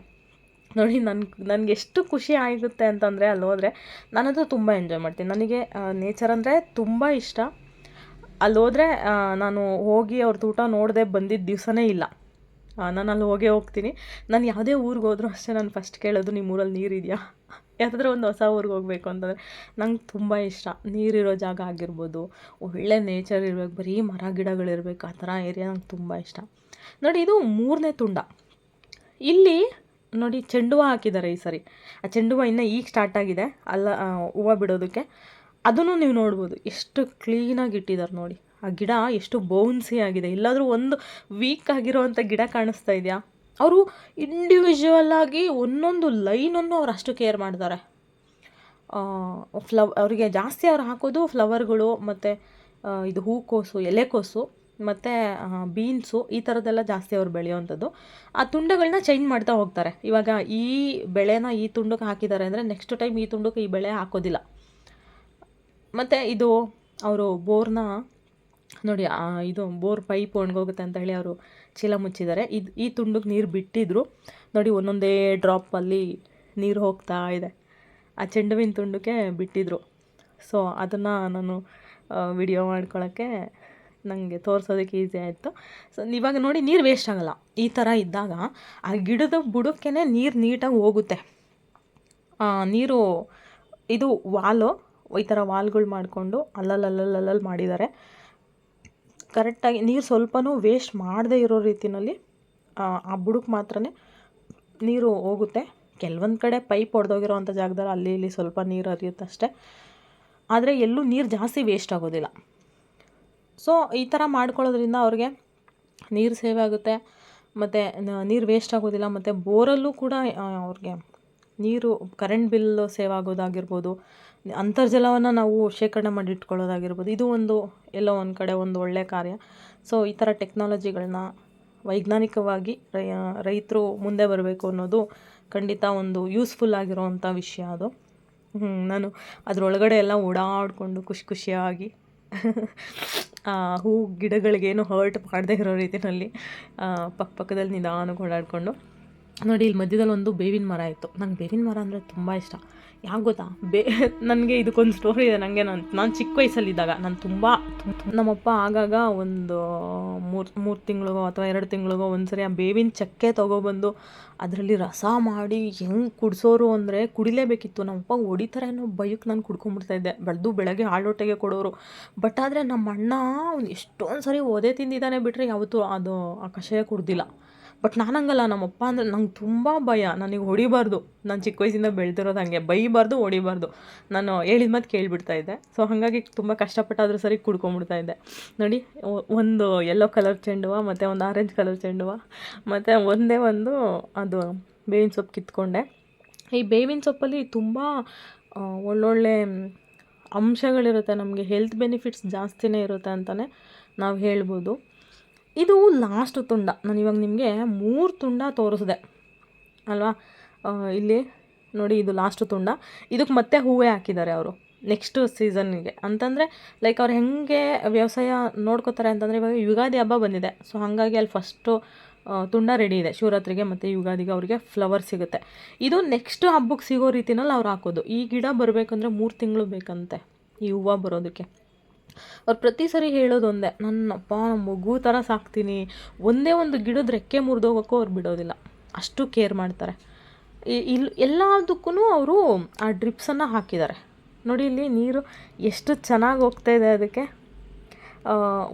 ನೋಡಿ ನನ್ಗೆ ನನಗೆ ಎಷ್ಟು ಖುಷಿ ಆಗುತ್ತೆ ಅಂತಂದರೆ ಅಲ್ಲಿ ಹೋದರೆ ನಾನಂತೂ ತುಂಬ ಎಂಜಾಯ್ ಮಾಡ್ತೀನಿ. ನನಗೆ ನೇಚರ್ ಅಂದರೆ ತುಂಬ ಇಷ್ಟ. ಅಲ್ಲಿ ಹೋದರೆ ನಾನು ಹೋಗಿ ಅವ್ರ ತೂಟ ನೋಡದೆ ಬಂದಿದ್ದ ದಿವಸನೇ ಇಲ್ಲ. ನಾನು ಅಲ್ಲಿ ಹೋಗೇ ಹೋಗ್ತೀನಿ. ನಾನು ಯಾವುದೇ ಊರಿಗೆ ಹೋದರೂ ಅಷ್ಟೇ ನಾನು ಫಸ್ಟ್ ಕೇಳೋದು ನಿಮ್ಮ ಊರಲ್ಲಿ ನೀರಿದೆಯಾ ಯಾವುದಾದ್ರೂ ಒಂದು ಹೊಸ ಊರಿಗೆ ಹೋಗಬೇಕು ಅಂತಂದರೆ ನಂಗೆ ತುಂಬ ಇಷ್ಟ. ನೀರಿರೋ ಜಾಗ ಆಗಿರ್ಬೋದು, ಒಳ್ಳೆ ನೇಚರ್ ಇರಬೇಕು, ಬರೀ ಮರ ಗಿಡಗಳಿರಬೇಕು ಆ ಥರ ಏರಿಯಾ ನಂಗೆ ತುಂಬ ಇಷ್ಟ. ನೋಡಿ, ಇದು ಮೂರನೇ ತುಂಡ. ಇಲ್ಲಿ ನೋಡಿ ಚೆಂಡು ಹೂವು ಹಾಕಿದ್ದಾರೆ ಈ ಸರಿ. ಆ ಚೆಂಡು ಹೂವು ಇನ್ನೂ ಈಗ ಸ್ಟಾರ್ಟ್ ಆಗಿದೆ. ಅಲ್ಲ ಹೂವು ಬಿಡೋದಕ್ಕೆ. ಅದನ್ನು ನೀವು ನೋಡ್ಬೋದು. ಎಷ್ಟು ಕ್ಲೀನಾಗಿ ಇಟ್ಟಿದ್ದಾರೆ ನೋಡಿ. ಆ ಗಿಡ ಎಷ್ಟು ಬೌನ್ಸಿ ಆಗಿದೆ. ಇಲ್ಲಾದರೂ ಒಂದು ವೀಕ್ ಆಗಿರೋವಂಥ ಗಿಡ ಕಾಣಿಸ್ತಾ ಇದೆಯಾ? ಅವರು ಇಂಡಿವಿಜುವಲ್ ಆಗಿ ಒಂದೊಂದು ಲೈನನ್ನು ಅವ್ರು ಅಷ್ಟು ಕೇರ್ ಮಾಡ್ತಾರೆ. ಫ್ಲವ್ ಅವರಿಗೆ ಜಾಸ್ತಿ ಅವ್ರು ಹಾಕೋದು ಫ್ಲವರ್ಗಳು ಮತ್ತು ಇದು ಹೂಕೋಸು, ಎಲೆಕೋಸು. ಮತ್ತು ಬೀನ್ಸು ಈ ಥರದ್ದೆಲ್ಲ ಜಾಸ್ತಿ ಅವ್ರು ಬೆಳೆಯುವಂಥದ್ದು. ಆ ತುಂಡುಗಳನ್ನ ಚೇಂಜ್ ಮಾಡ್ತಾ ಹೋಗ್ತಾರೆ. ಇವಾಗ ಈ ಬೆಳೆನ ಈ ತುಂಡಕ್ಕೆ ಹಾಕಿದ್ದಾರೆ ಅಂದರೆ ನೆಕ್ಸ್ಟ್ ಟೈಮ್ ಈ ತುಂಡಕ್ಕೆ ಈ ಬೆಳೆ ಹಾಕೋದಿಲ್ಲ. ಮತ್ತು ಇದು ಅವರು ಬೋರ್ನ ನೋಡಿ ಇದು ಬೋರ್ ಪೈಪ್ ಒಣಗೋಗುತ್ತೆ ಅಂತ ಹೇಳಿ ಅವರು ಚೀಲ ಮುಚ್ಚಿದ್ದಾರೆ. ಇದು, ಈ ತುಂಡಕ್ಕೆ ನೀರು ಬಿಟ್ಟಿದ್ರು. ನೋಡಿ, ಒಂದೊಂದೇ ಡ್ರಾಪಲ್ಲಿ ನೀರು ಹೋಗ್ತಾ ಇದೆ. ಆ ಚೆಂಡುವಿನ ತುಂಡಕ್ಕೆ ಬಿಟ್ಟಿದ್ರು. ಸೊ ಅದನ್ನು ನಾನು ವಿಡಿಯೋ ಮಾಡ್ಕೊಳ್ಳೋಕ್ಕೆ ನನಗೆ ತೋರಿಸೋದಕ್ಕೆ ಈಸಿ ಆಯಿತು. ಸೊ ಇವಾಗ ನೋಡಿ ನೀರು ವೇಸ್ಟ್ ಆಗೋಲ್ಲ. ಈ ಥರ ಇದ್ದಾಗ ಆ ಗಿಡದ ಬುಡಕ್ಕೆ ನೀರು ನೀಟಾಗಿ ಹೋಗುತ್ತೆ. ನೀರು, ಇದು ವಾಲು, ಈ ಥರ ವಾಲ್ಗಳು ಮಾಡಿಕೊಂಡು ಅಲ್ಲಲ್ಲಲ್ಲಲ್ಲಲ್ಲಿ ಮಾಡಿದ್ದಾರೆ. ಕರೆಕ್ಟಾಗಿ ನೀರು ಸ್ವಲ್ಪನೂ ವೇಸ್ಟ್ ಮಾಡದೇ ಇರೋ ರೀತಿಯಲ್ಲಿ ಆ ಬುಡಕ್ಕೆ ಮಾತ್ರ ನೀರು ಹೋಗುತ್ತೆ. ಕೆಲವೊಂದು ಕಡೆ ಪೈಪ್ ಒಡೆದೋಗಿರೋ ಅಂಥ ಜಾಗದಲ್ಲಿ ಅಲ್ಲಿ ಇಲ್ಲಿ ಸ್ವಲ್ಪ ನೀರು ಹರಿಯುತ್ತಷ್ಟೇ. ಆದರೆ ಎಲ್ಲೂ ನೀರು ಜಾಸ್ತಿ ವೇಸ್ಟ್ ಆಗೋದಿಲ್ಲ. ಸೊ ಈ ಥರ ಮಾಡ್ಕೊಳ್ಳೋದ್ರಿಂದ ಅವ್ರಿಗೆ ನೀರು ಸೇವ್ ಆಗುತ್ತೆ, ಮತ್ತು ನೀರು ವೇಸ್ಟ್ ಆಗೋದಿಲ್ಲ, ಮತ್ತು ಬೋರಲ್ಲೂ ಕೂಡ ಅವ್ರಿಗೆ ನೀರು ಕರೆಂಟ್ ಬಿಲ್ಲು ಸೇವ್ ಆಗೋದಾಗಿರ್ಬೋದು, ಅಂತರ್ಜಲವನ್ನು ನಾವು ಶೇಖರಣೆ ಮಾಡಿ ಇಟ್ಕೊಳ್ಳೋದಾಗಿರ್ಬೋದು, ಇದು ಒಂದು, ಎಲ್ಲೋ ಒಂದು ಕಡೆ ಒಂದು ಒಳ್ಳೆಯ ಕಾರ್ಯ. ಸೊ ಈ ಥರ ಟೆಕ್ನಾಲಜಿಗಳನ್ನ ವೈಜ್ಞಾನಿಕವಾಗಿ ರೈತರು ಮುಂದೆ ಬರಬೇಕು ಅನ್ನೋದು ಖಂಡಿತ ಒಂದು ಯೂಸ್ಫುಲ್ ಆಗಿರೋವಂಥ ವಿಷಯ ಅದು. ನಾನು ಅದರೊಳಗಡೆ ಎಲ್ಲ ಓಡಾಡಿಕೊಂಡು ಖುಷಿ ಖುಷಿಯಾಗಿ [laughs] ಹೂ ಗಿಡಗಳಿಗೇನು ಹರ್ಟ್ ಮಾಡದೇ ಇರೋ ರೀತಿಯಲ್ಲಿ ಪಕ್ಕ ಪಕ್ಕದಲ್ಲಿ ನಿಧಾನಕ್ಕೆ ಓಡಾಡಿಕೊಂಡು. ನೋಡಿ, ಇಲ್ಲಿ ಮಧ್ಯದಲ್ಲಿ ಒಂದು ಬೇವಿನ ಮರ ಇತ್ತು. ನಂಗೆ ಬೇವಿನ ಮರ ಅಂದರೆ ತುಂಬ ಇಷ್ಟ. ಯಾಕೆ ಗೊತ್ತಾ? ಬೇ, ನನಗೆ ಇದಕ್ಕೊಂದು ಸ್ಟೋರಿ ಇದೆ ನನಗೆ ನಾನು ನಾನು ಚಿಕ್ಕ ವಯಸ್ಸಲ್ಲಿದ್ದಾಗ, ನಾನು ತುಂಬ, ನಮ್ಮಪ್ಪ ಆಗಾಗ ಒಂದು ಮೂರು ಮೂರು ತಿಂಗಳಿಗೋ ಅಥವಾ ಎರಡು ತಿಂಗಳಿಗೋ ಒಂದ್ಸರಿ ಆ ಬೇವಿನ ಚಕ್ಕೆ ತೊಗೊಬಂದು ಅದರಲ್ಲಿ ರಸ ಮಾಡಿ ಹೆಂಗೆ ಕುಡಿಸೋರು ಅಂದರೆ ಕುಡಿಲೇಬೇಕಿತ್ತು. ನಮ್ಮಪ್ಪ ಹೊಡಿತಾರೆ ಅನ್ನೋ ಬೈಕ್ ನಾನು ಕುಡ್ಕೊಂಡ್ಬಿಡ್ತಾ ಇದ್ದೆ. ಬೆಳೆದು ಬೆಳಗ್ಗೆ ಹಾಳೊಟ್ಟೆಗೆ ಕೊಡೋರು. ಬಟ್ ಆದರೆ ನಮ್ಮ ಅಣ್ಣ ಎಷ್ಟೊಂದು ಸರಿ ಓದೇ ತಿಂದಿದ್ದಾನೆ ಬಿಟ್ಟರೆ ಯಾವತ್ತೂ ಅದು ಆ ಕಷಾಯ ಕುಡ್ದಿಲ್ಲ. ಬಟ್ ನಾನು ಹಂಗಲ್ಲ ನಮ್ಮಪ್ಪ ಅಂದರೆ ನಂಗೆ ತುಂಬ ಭಯ. ನನಗೆ ಹೊಡಿಬಾರ್ದು. ನಾನು ಚಿಕ್ಕ ವಯಸ್ಸಿಂದ ಬೆಳೆದಿರೋದು ಹಾಗೆ. ಬೈಬಾರ್ದು, ಹೊಡಿಬಾರ್ದು. ನಾನು ಹೇಳಿದ ಮಾತು ಕೇಳಿಬಿಡ್ತಾ ಇದ್ದೆ. ಸೊ ಹಾಗಾಗಿ ತುಂಬ ಕಷ್ಟಪಟ್ಟಾದರೂ ಸರಿ ಕುಡ್ಕೊಂಬಿಡ್ತಾ ಇದ್ದೆ. ನೋಡಿ ಒಂದು ಯೆಲ್ಲೋ ಕಲರ್ ಚೆಂಡುವ, ಮತ್ತು ಒಂದು ಆರೆಂಜ್ ಕಲರ್ ಚೆಂಡುವ, ಮತ್ತು ಒಂದೇ ಒಂದು, ಅದು ಬೇವಿನ ಸೊಪ್ಪು ಕಿತ್ಕೊಂಡೆ. ಈ ಬೇವಿನ ಸೊಪ್ಪಲ್ಲಿ ತುಂಬ ಒಳ್ಳೊಳ್ಳೆ ಅಂಶಗಳಿರುತ್ತೆ. ನಮಗೆ ಹೆಲ್ತ್ ಬೆನಿಫಿಟ್ಸ್ ಜಾಸ್ತಿನೇ ಇರುತ್ತೆ ಅಂತಲೇ ನಾವು ಹೇಳ್ಬೋದು. ಇದು ಲಾಸ್ಟ್ ತುಂಡ. ನಾನು ಇವಾಗ ನಿಮಗೆ ಮೂರು ತುಂಡ ತೋರಿಸಿದೆ. ಅಲ್ವಾ? ಇಲ್ಲಿ ನೋಡಿ ಇದು ಲಾಸ್ಟ್ ತುಂಡ. ಇದಕ್ಕೆ ಮತ್ತೆ ಹೂವೇ ಹಾಕಿದ್ದಾರೆ ಅವರು. ನೆಕ್ಸ್ಟ್ ಸೀಸನ್ಗೆ ಅಂತಂದರೆ ಲೈಕ್ ಅವ್ರು ಹೆಂಗೆ ವ್ಯವಸಾಯ ನೋಡ್ಕೋತಾರೆ ಅಂತಂದರೆ ಇವಾಗ ಯುಗಾದಿ ಹಬ್ಬ ಬಂದಿದೆ. ಸೊ ಹಾಗಾಗಿ ಅಲ್ಲಿ ಫಸ್ಟು ತುಂಡ ರೆಡಿ ಇದೆ. ಶಿವರಾತ್ರಿಗೆ ಮತ್ತು ಯುಗಾದಿಗೆ ಅವರಿಗೆ ಫ್ಲವರ್ ಸಿಗುತ್ತೆ. ಇದು ನೆಕ್ಸ್ಟ್ ಹಬ್ಬಕ್ಕೆ ಸಿಗೋ ರೀತಿನಲ್ಲಿ ಅವ್ರು ಹಾಕೋದು. ಈ ಗಿಡ ಬರಬೇಕಂದ್ರೆ ಮೂರು ತಿಂಗಳು ಬೇಕಂತೆ. ಈ ಹೂವು ಬರೋದಕ್ಕೆ. ಅವ್ರು ಪ್ರತಿ ಸರಿ ಹೇಳೋದು ಒಂದೇ, ನನ್ನಪ್ಪ ಮಗು ಥರ ಸಾಕ್ತೀನಿ. ಒಂದೇ ಒಂದು ಗಿಡದ ರೆಕ್ಕೆ ಮುರಿದೋಗೋಕ್ಕೂ ಅವ್ರು ಬಿಡೋದಿಲ್ಲ. ಅಷ್ಟು ಕೇರ್ ಮಾಡ್ತಾರೆ. ಇಲ್ಲಿ ಎಲ್ಲದಕ್ಕೂ ಅವರು ಆ ಡ್ರಿಪ್ಸನ್ನು ಹಾಕಿದ್ದಾರೆ. ನೋಡಿ ಇಲ್ಲಿ ನೀರು ಎಷ್ಟು ಚೆನ್ನಾಗಿ ಹೋಗ್ತಾ ಇದೆ ಅದಕ್ಕೆ.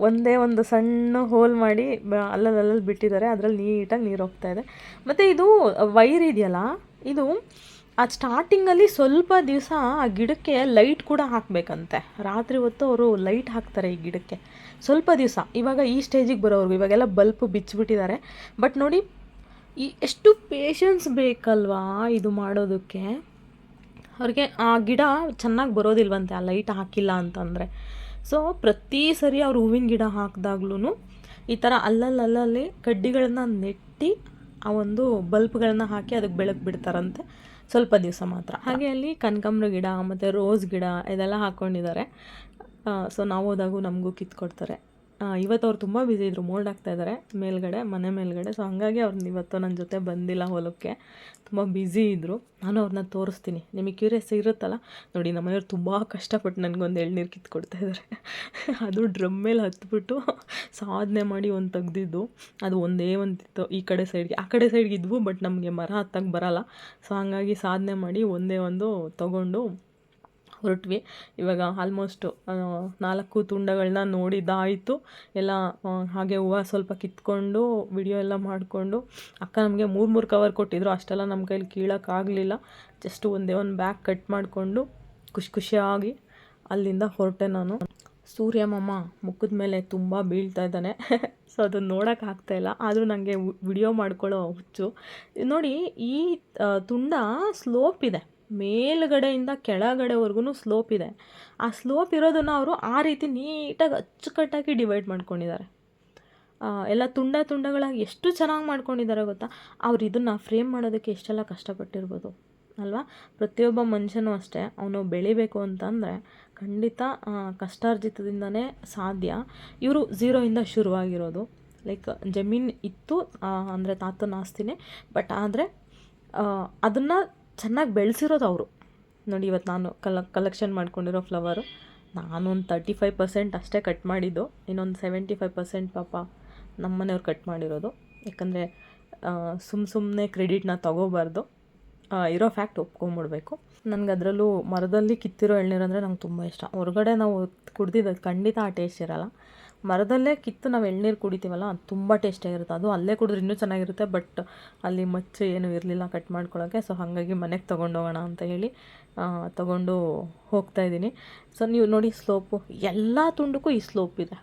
ಒಂದೇ ಒಂದು ಸಣ್ಣ ಹೋಲ್ ಮಾಡಿ ಅಲ್ಲಲ್ಲಿ ಅಲ್ಲಲ್ಲಿ ಬಿಟ್ಟಿದ್ದಾರೆ. ಅದರಲ್ಲಿ ನೀಟಾಗಿ ನೀರು ಹೋಗ್ತಾ ಇದೆ. ಮತ್ತು ಇದು ವೈರ್ ಇದೆಯಲ್ಲ, ಇದು ಆ ಸ್ಟಾರ್ಟಿಂಗಲ್ಲಿ ಸ್ವಲ್ಪ ದಿವಸ ಆ ಗಿಡಕ್ಕೆ ಲೈಟ್ ಕೂಡ ಹಾಕಬೇಕಂತೆ. ರಾತ್ರಿ ಹೊತ್ತು ಅವರು ಲೈಟ್ ಹಾಕ್ತಾರೆ ಈ ಗಿಡಕ್ಕೆ. ಸ್ವಲ್ಪ ದಿವಸ, ಇವಾಗ ಈ ಸ್ಟೇಜಿಗೆ ಬರೋವ್ರಿಗೂ, ಇವಾಗೆಲ್ಲ ಬಲ್ಪ್ ಬಿಚ್ಚಿಬಿಟ್ಟಿದ್ದಾರೆ. ಬಟ್ ನೋಡಿ, ಈ ಎಷ್ಟು ಪೇಷನ್ಸ್ ಬೇಕಲ್ವಾ ಇದು ಮಾಡೋದಕ್ಕೆ? ಅವ್ರಿಗೆ ಆ ಗಿಡ ಚೆನ್ನಾಗಿ ಬರೋದಿಲ್ವಂತೆ, ಆ ಲೈಟ್ ಹಾಕಿಲ್ಲ ಅಂತಂದರೆ. ಸೊ ಪ್ರತಿ ಸರಿ ಅವ್ರು ಹೂವಿನ ಗಿಡ ಹಾಕಿದಾಗ್ಲೂ ಈ ಥರ ಅಲ್ಲಲ್ಲಿ ಅಲ್ಲಲ್ಲಿ ಕಡ್ಡಿಗಳನ್ನ ನೆಟ್ಟಿ ಆ ಒಂದು ಬಲ್ಪ್ಗಳನ್ನ ಹಾಕಿ ಅದಕ್ಕೆ ಬೆಳಕು ಬಿಡ್ತಾರಂತೆ. ಸ್ವಲ್ಪ ದಿವಸ ಮಾತ್ರ. ಹಾಗೆ ಅಲ್ಲಿ ಕನಕಾಂಬ್ರ ಗಿಡ, ಮತ್ತು ರೋಸ್ ಗಿಡ ಇದೆಲ್ಲ ಹಾಕ್ಕೊಂಡಿದ್ದಾರೆ ಸೊ ನಾವು ಹೋದಾಗೂ ನಮಗೂ ಕಿತ್ಕೊಡ್ತಾರೆ. ಇವತ್ತು ಅವ್ರು ತುಂಬ ಬ್ಯುಸಿ ಇದ್ದರು ಮೋಲ್ಡ್ ಆಗ್ತಾ ಇದ್ದಾರೆ ಮೇಲ್ಗಡೆ, ಮನೆ ಮೇಲ್ಗಡೆ. ಸೊ ಹಾಗಾಗಿ ಅವ್ರನ್ನ ಇವತ್ತು ನನ್ನ ಜೊತೆ ಬಂದಿಲ್ಲ ಹೊಲಕ್ಕೆ. ತುಂಬ ಬ್ಯುಸಿ ಇದ್ದರು ನಾನು ಅವ್ರನ್ನ ತೋರಿಸ್ತೀನಿ. ನಿಮಗೆ ಕ್ಯೂರಿಯಸ್ ಇರುತ್ತಲ್ಲ? ನೋಡಿ ನಮ್ಮ ಮನೆಯವ್ರು ತುಂಬ ಕಷ್ಟಪಟ್ಟು ನನಗೊಂದು ಎಳ್ನೀರು ಕಿತ್ಕೊಡ್ತಾ ಇದ್ದಾರೆ [laughs] ಅದು ಡ್ರಮ್ ಮೇಲೆ ಹತ್ಬಿಟ್ಟು ಸಾಧನೆ ಮಾಡಿ ಒಂದು ತೆಗ್ದಿದ್ದು, ಅದು ಒಂದೇ ಒಂದಿತ್ತು ಈ ಕಡೆ ಸೈಡ್ಗೆ ಆ ಕಡೆ ಸೈಡ್ಗೆ ಇದ್ವು ಬಟ್ ನಮಗೆ ಮರ ಹತ್ತಕ್ಕೆ ಬರಲ್ಲ. ಸೊ ಹಾಗಾಗಿ ಸಾಧನೆ ಮಾಡಿ ಒಂದೇ ಒಂದು ತಗೊಂಡು ಹೊರಟ್ವಿ. ಇವಾಗ ಆಲ್ಮೋಸ್ಟು ನಾಲ್ಕು ತುಂಡಗಳನ್ನ ನೋಡಿದ್ದಾಯಿತು. ಎಲ್ಲ ಹಾಗೆ ಹೂವು ಸ್ವಲ್ಪ ಕಿತ್ಕೊಂಡು ವಿಡಿಯೋ ಎಲ್ಲ ಮಾಡಿಕೊಂಡು. ಅಕ್ಕ ನಮಗೆ ಮೂರು ಮೂರು ಕವರ್ ಕೊಟ್ಟಿದ್ರು. ಅಷ್ಟೆಲ್ಲ ನಮ್ಮ ಕೈಲಿ ಕೀಳೋಕ್ಕಾಗಲಿಲ್ಲ ಜಸ್ಟ್ ಒಂದೇ ಒಂದು ಬ್ಯಾಗ್ ಕಟ್ ಮಾಡಿಕೊಂಡು ಖುಷಿ ಖುಷಿಯಾಗಿ ಅಲ್ಲಿಂದ ಹೊರಟೆ ನಾನು. ಸೂರ್ಯ ಮಾಮ ಮುಖದ ಮೇಲೆ ತುಂಬ ಬೀಳ್ತಾ ಇದ್ದಾನೆ. [laughs] ಸೊ ಅದನ್ನು ನೋಡೋಕೆ ಆಗ್ತಾ ಇಲ್ಲ. ಆದರೂ ನನಗೆ ವಿಡಿಯೋ ಮಾಡ್ಕೊಳ್ಳೋ ಹುಚ್ಚು. ನೋಡಿ, ಈ ತುಂಡ ಸ್ಲೋಪ್ ಇದೆ. ಮೇಲುಗಡೆಯಿಂದ ಕೆಳಗಡೆವರೆಗೂ ಸ್ಲೋಪ್ ಇದೆ. ಆ ಸ್ಲೋಪ್ ಇರೋದನ್ನು ಅವರು ಆ ರೀತಿ ನೀಟಾಗಿ ಅಚ್ಚುಕಟ್ಟಾಗಿ ಡಿವೈಡ್ ಮಾಡ್ಕೊಂಡಿದ್ದಾರೆ. ಎಲ್ಲ ತುಂಡ ತುಂಡಗಳಾಗಿ ಎಷ್ಟು ಚೆನ್ನಾಗಿ ಮಾಡ್ಕೊಂಡಿದ್ದಾರೆ ಗೊತ್ತಾ? ಅವ್ರು ಇದನ್ನು ಫ್ರೇಮ್ ಮಾಡೋದಕ್ಕೆ ಎಷ್ಟೆಲ್ಲ ಕಷ್ಟಪಟ್ಟಿರ್ಬೋದು, ಅಲ್ವಾ? ಪ್ರತಿಯೊಬ್ಬ ಮನುಷ್ಯನೂ ಅಷ್ಟೇ, ಅವನು ಬೆಳಿಬೇಕು ಅಂತಂದರೆ ಖಂಡಿತ ಕಷ್ಟಾರ್ಜಿತದಿಂದನೇ ಸಾಧ್ಯ. ಇವರು ಝೀರೋಯಿಂದ ಶುರುವಾಗಿರೋದು. ಲೈಕ್, ಜಮೀನು ಇತ್ತು ಅಂದರೆ ತಾತನ ಆಸ್ತಿನೇ, ಬಟ್ ಆದರೆ ಅದನ್ನು ಚೆನ್ನಾಗಿ ಬೆಳೆಸಿರೋದು ಅವರು. ನೋಡಿ ಇವತ್ತು ನಾನು ಕಲ ಕಲೆಕ್ಷನ್ ಮಾಡ್ಕೊಂಡಿರೋ ಫ್ಲವರು ನಾನೊಂದು ತರ್ಟಿ ಫೈವ್ ಪರ್ಸೆಂಟ್ ಅಷ್ಟೇ ಕಟ್ ಮಾಡಿದ್ದು. ಇನ್ನೊಂದು ಸೆವೆಂಟಿ ಫೈವ್ ಪರ್ಸೆಂಟ್ ಪಾಪ ನಮ್ಮ ಮನೆಯವ್ರು ಕಟ್ ಮಾಡಿರೋದು. ಯಾಕಂದರೆ ಸುಮ್ಮ ಸುಮ್ಮನೆ ಕ್ರೆಡಿಟ್ನ ತೊಗೋಬಾರ್ದು. ಇರೋ ಫ್ಯಾಕ್ಟ್ ಒಪ್ಕೊಂಬಿಡ್ಬೇಕು. ನನಗೆ ಅದರಲ್ಲೂ ಮರದಲ್ಲಿ ಕಿತ್ತಿರೋ ಎಳ್ನೀರು ಅಂದರೆ ನಂಗೆ ತುಂಬ ಇಷ್ಟ. ಹೊರಗಡೆ ನಾವು ಕುಡ್ದಿದ್ದು ಖಂಡಿತ ಆ ಟೇಸ್ಟ್ ಇರಲ್ಲ. ಮರದಲ್ಲೇ ಕಿತ್ತು ನಾವು ಎಳ್ನೀರು ಕುಡಿತೀವಲ್ಲ, ಅದು ತುಂಬ ಟೇಸ್ಟಿಯಾಗಿರುತ್ತೆ ಅದು ಅಲ್ಲೇ ಕುಡಿದ್ರೆ ಇನ್ನೂ ಚೆನ್ನಾಗಿರುತ್ತೆ ಬಟ್ ಅಲ್ಲಿ ಮಚ್ಚು ಏನೂ ಇರಲಿಲ್ಲ ಕಟ್ ಮಾಡ್ಕೊಳ್ಳೋಕ್ಕೆ ಸೊ ಹಾಗಾಗಿ ಮನೆಗೆ ತೊಗೊಂಡೋಗೋಣ ಅಂತ ಹೇಳಿ ತೊಗೊಂಡು ಹೋಗ್ತಾ ಇದ್ದೀನಿ. ಸೊ ನೀವು ನೋಡಿ ಸ್ಲೋಪು ಎಲ್ಲ ತುಂಡಕ್ಕೂ ಈ ಸ್ಲೋಪ್ ಇದೆ.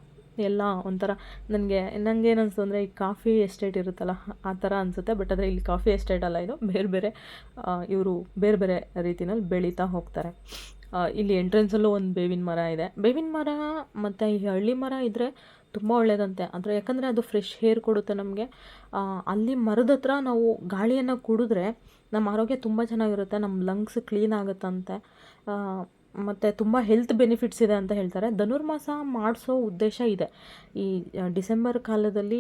ಎಲ್ಲ ಒಂಥರ ನನಗೆ ನನಗೆ ಏನು ಅಂದರೆ ಈ ಕಾಫಿ ಎಸ್ಟೇಟ್ ಇರುತ್ತಲ್ಲ, ಆ ಥರ ಅನಿಸುತ್ತೆ ಬಟ್ ಆದರೆ ಇಲ್ಲಿ ಕಾಫಿ ಎಸ್ಟೇಟ್ ಅಲ್ಲ ಇದು. ಬೇರೆ ಬೇರೆ ಇವರು ಬೇರೆ ಬೇರೆ ರೀತಿನಲ್ಲಿ ಬೆಳೀತಾ ಹೋಗ್ತಾರೆ. ಇಲ್ಲಿ ಎಂಟ್ರೆನ್ಸಲ್ಲೂ ಒಂದು ಬೇವಿನ ಮರ ಇದೆ. ಬೇವಿನ ಮರ ಮತ್ತು ಈ ಹಳ್ಳಿ ಮರ ಇದ್ದರೆ ತುಂಬ ಒಳ್ಳೆಯದಂತೆ ಅಂದರೆ ಯಾಕಂದರೆ ಅದು ಫ್ರೆಶ್ ಏರ್ ಕೊಡುತ್ತೆ ನಮಗೆ. ಅಲ್ಲಿ ಮರದ ಹತ್ರ ನಾವು ಗಾಳಿಯನ್ನು ಕುಡಿದ್ರೆ ನಮ್ಮ ಆರೋಗ್ಯ ತುಂಬ ಚೆನ್ನಾಗಿರುತ್ತೆ ನಮ್ಮ ಲಂಗ್ಸ್ ಕ್ಲೀನ್ ಆಗುತ್ತಂತೆ. ಮತ್ತು ತುಂಬ ಹೆಲ್ತ್ ಬೆನಿಫಿಟ್ಸ್ ಇದೆ ಅಂತ ಹೇಳ್ತಾರೆ. ಧನುರ್ಮಾಸ ಮಾಡಿಸೋ ಉದ್ದೇಶ ಇದೆ. ಈ ಡಿಸೆಂಬರ್ ಕಾಲದಲ್ಲಿ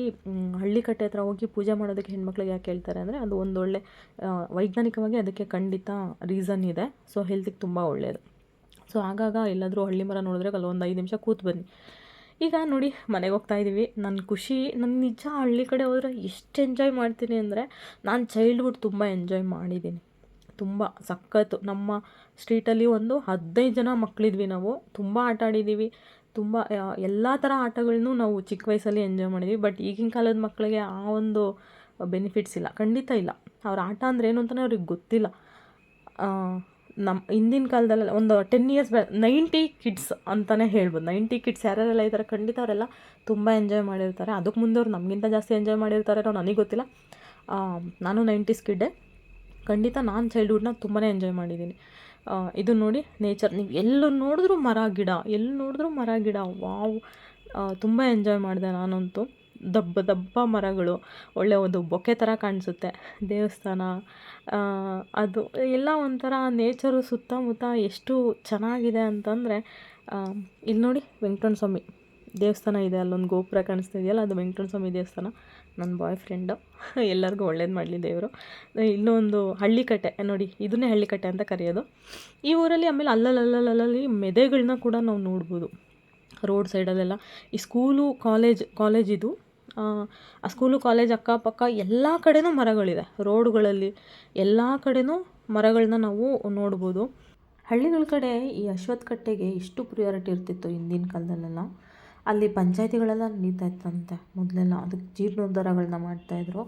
ಹಳ್ಳಿ ಕಟ್ಟೆ ಹತ್ರ ಹೋಗಿ ಪೂಜೆ ಮಾಡೋದಕ್ಕೆ ಹೆಣ್ಮಕ್ಳಿಗೆ ಯಾಕೆ ಹೇಳ್ತಾರೆ ಅಂದರೆ ಅದು ಒಂದೊಳ್ಳೆ ವೈಜ್ಞಾನಿಕವಾಗಿ ಅದಕ್ಕೆ ಖಂಡಿತ ರೀಸನ್ ಇದೆ. ಸೊ ಹೆಲ್ತಿಗೆ ತುಂಬ ಒಳ್ಳೆಯದು ಸೊ ಆಗಾಗ ಎಲ್ಲಾದರೂ ಹಳ್ಳಿ ಮರ ನೋಡಿದ್ರೆ ಒಂದು ಐದು ನಿಮಿಷ ಕೂತು ಬನ್ನಿ. ಈಗ ನೋಡಿ ಮನೆಗೆ ಹೋಗ್ತಾ ಇದ್ದೀವಿ ನನ್ನ ಖುಷಿ ನನ್ನ ನಿಜ ಹಳ್ಳಿ ಕಡೆ ಹೋದರೆ ಎಷ್ಟು ಎಂಜಾಯ್ ಮಾಡ್ತೀನಿ ಅಂದರೆ ನಾನು ಚೈಲ್ಡ್ಹುಡ್ ತುಂಬ ಎಂಜಾಯ್ ಮಾಡಿದ್ದೀನಿ ತುಂಬ ಸಖತ್ತು. ನಮ್ಮ ಸ್ಟ್ರೀಟಲ್ಲಿ ಒಂದು ಹದಿನೈದು ಜನ ಮಕ್ಕಳಿದ್ವಿ ನಾವು. ತುಂಬ ಆಟ ಆಡಿದ್ದೀವಿ ತುಂಬ ಎಲ್ಲ ಥರ ಆಟಗಳನ್ನೂ ನಾವು ಚಿಕ್ಕ ವಯಸ್ಸಲ್ಲಿ ಎಂಜಾಯ್ ಮಾಡಿದ್ವಿ. ಬಟ್ ಈಗಿನ ಕಾಲದ ಮಕ್ಕಳಿಗೆ ಆ ಒಂದು ಬೆನಿಫಿಟ್ಸ್ ಇಲ್ಲ. ಖಂಡಿತ ಇಲ್ಲ. ಅವ್ರ ಆಟ ಅಂದ್ರೆ ಏನು ಅಂತಲೇ ಅವ್ರಿಗೆ ಗೊತ್ತಿಲ್ಲ. ನಮ್ಮ ಹಿಂದಿನ ಕಾಲದಲ್ಲೆಲ್ಲ ಒಂದು ಟೆನ್ ಇಯರ್ಸ್ ಬ್ಯಾ ನೈಂಟಿ ಕಿಡ್ಸ್ ಅಂತಲೇ ಹೇಳ್ಬೋದು. ನೈಂಟಿ ಕಿಡ್ಸ್ ಯಾರ್ಯಾರೆಲ್ಲ ಇದ್ದಾರೆ ಖಂಡಿತ ಅವರೆಲ್ಲ ತುಂಬ ಎಂಜಾಯ್ ಮಾಡಿರ್ತಾರೆ. ಅದಕ್ಕೆ ಮುಂದೆ ಅವ್ರು ನಮಗಿಂತ ಜಾಸ್ತಿ ಎಂಜಾಯ್ ಮಾಡಿರ್ತಾರೆ ನನಗೆ ಗೊತ್ತಿಲ್ಲ. ನಾನು ನೈಂಟೀಸ್ ಕಿಡ್ಡೆ ಖಂಡಿತ ನಾನು ಚೈಲ್ಡ್ಹುಡ್ನ ತುಂಬಾ ಎಂಜಾಯ್ ಮಾಡಿದ್ದೀನಿ ಇದು ನೋಡಿ ನೇಚರ್ ನೀವು ಎಲ್ಲೂ ನೋಡಿದ್ರೂ ಮರ, ಗಿಡ, ಎಲ್ಲಿ ನೋಡಿದ್ರೂ ಮರ, ಗಿಡ, ವಾವ್. ತುಂಬ ಎಂಜಾಯ್ ಮಾಡಿದೆ ನಾನಂತೂ. ದಬ್ಬ ದಬ್ಬ ಮರಗಳು, ಒಳ್ಳೆ ಒಂದು ಬೊಕ್ಕೆ ಥರ ಕಾಣಿಸುತ್ತೆ. ದೇವಸ್ಥಾನ ಅದು ಎಲ್ಲ ಒಂಥರ ನೇಚರು ಸುತ್ತಮುತ್ತ ಎಷ್ಟು ಚೆನ್ನಾಗಿದೆ ಅಂತಂದರೆ ಇಲ್ಲಿ ನೋಡಿ ವೆಂಕಟರಮಣ ಸ್ವಾಮಿ ದೇವಸ್ಥಾನ ಇದೆ, ಅಲ್ಲೊಂದು ಗೋಪುರ ಕಾಣಿಸ್ತಾ ಇದೆಯಲ್ಲ, ಅದು ವೆಂಕಟರಮಣ ಸ್ವಾಮಿ ದೇವಸ್ಥಾನ. ನನ್ನ ಬಾಯ್ ಫ್ರೆಂಡು [laughs] ಎಲ್ಲರಿಗೂ ಒಳ್ಳೇದು ಮಾಡಲಿ ದೇವರು. ಇನ್ನೊಂದು ಹಳ್ಳಿಕಟ್ಟೆ, ನೋಡಿ ಇದನ್ನೇ ಹಳ್ಳಿಕಟ್ಟೆ ಅಂತ ಕರೆಯೋದು. ಈ ಊರಲ್ಲಿ ಆಮೇಲೆ ಅಲ್ಲಲ್ಲಲ್ಲಲ್ಲಿ ಮೆದೆಗಳನ್ನ ಕೂಡ ನಾವು ನೋಡ್ಬೋದು. ರೋಡ್ ಸೈಡಲ್ಲೆಲ್ಲ ಈ ಸ್ಕೂಲು ಕಾಲೇಜ್ ಕಾಲೇಜ್ ಇದು ಆ, ಸ್ಕೂಲು ಕಾಲೇಜ್ ಅಕ್ಕಪಕ್ಕ ಎಲ್ಲ ಕಡೆನೂ ಮರಗಳಿದೆ ರೋಡುಗಳಲ್ಲಿ ಎಲ್ಲ ಕಡೆಯೂ ಮರಗಳನ್ನ ನಾವು ನೋಡ್ಬೋದು. ಹಳ್ಳಿಗಳ ಕಡೆ ಈ ಅಶ್ವತ್ ಕಟ್ಟೆಗೆ ಎಷ್ಟು ಪ್ರಿಯಾರಿಟಿ ಇರ್ತಿತ್ತು ಹಿಂದಿನ ಕಾಲದಲ್ಲೆಲ್ಲ. ಅಲ್ಲಿ ಪಂಚಾಯತಿಗಳೆಲ್ಲ ನಡೀತಾ ಇತ್ತಂತೆ. ಮೊದಲೆಲ್ಲ ಅದಕ್ಕೆ ಜೀರ್ಣೋದ್ಧಾರಗಳನ್ನ ಮಾಡ್ತಾಯಿದ್ರು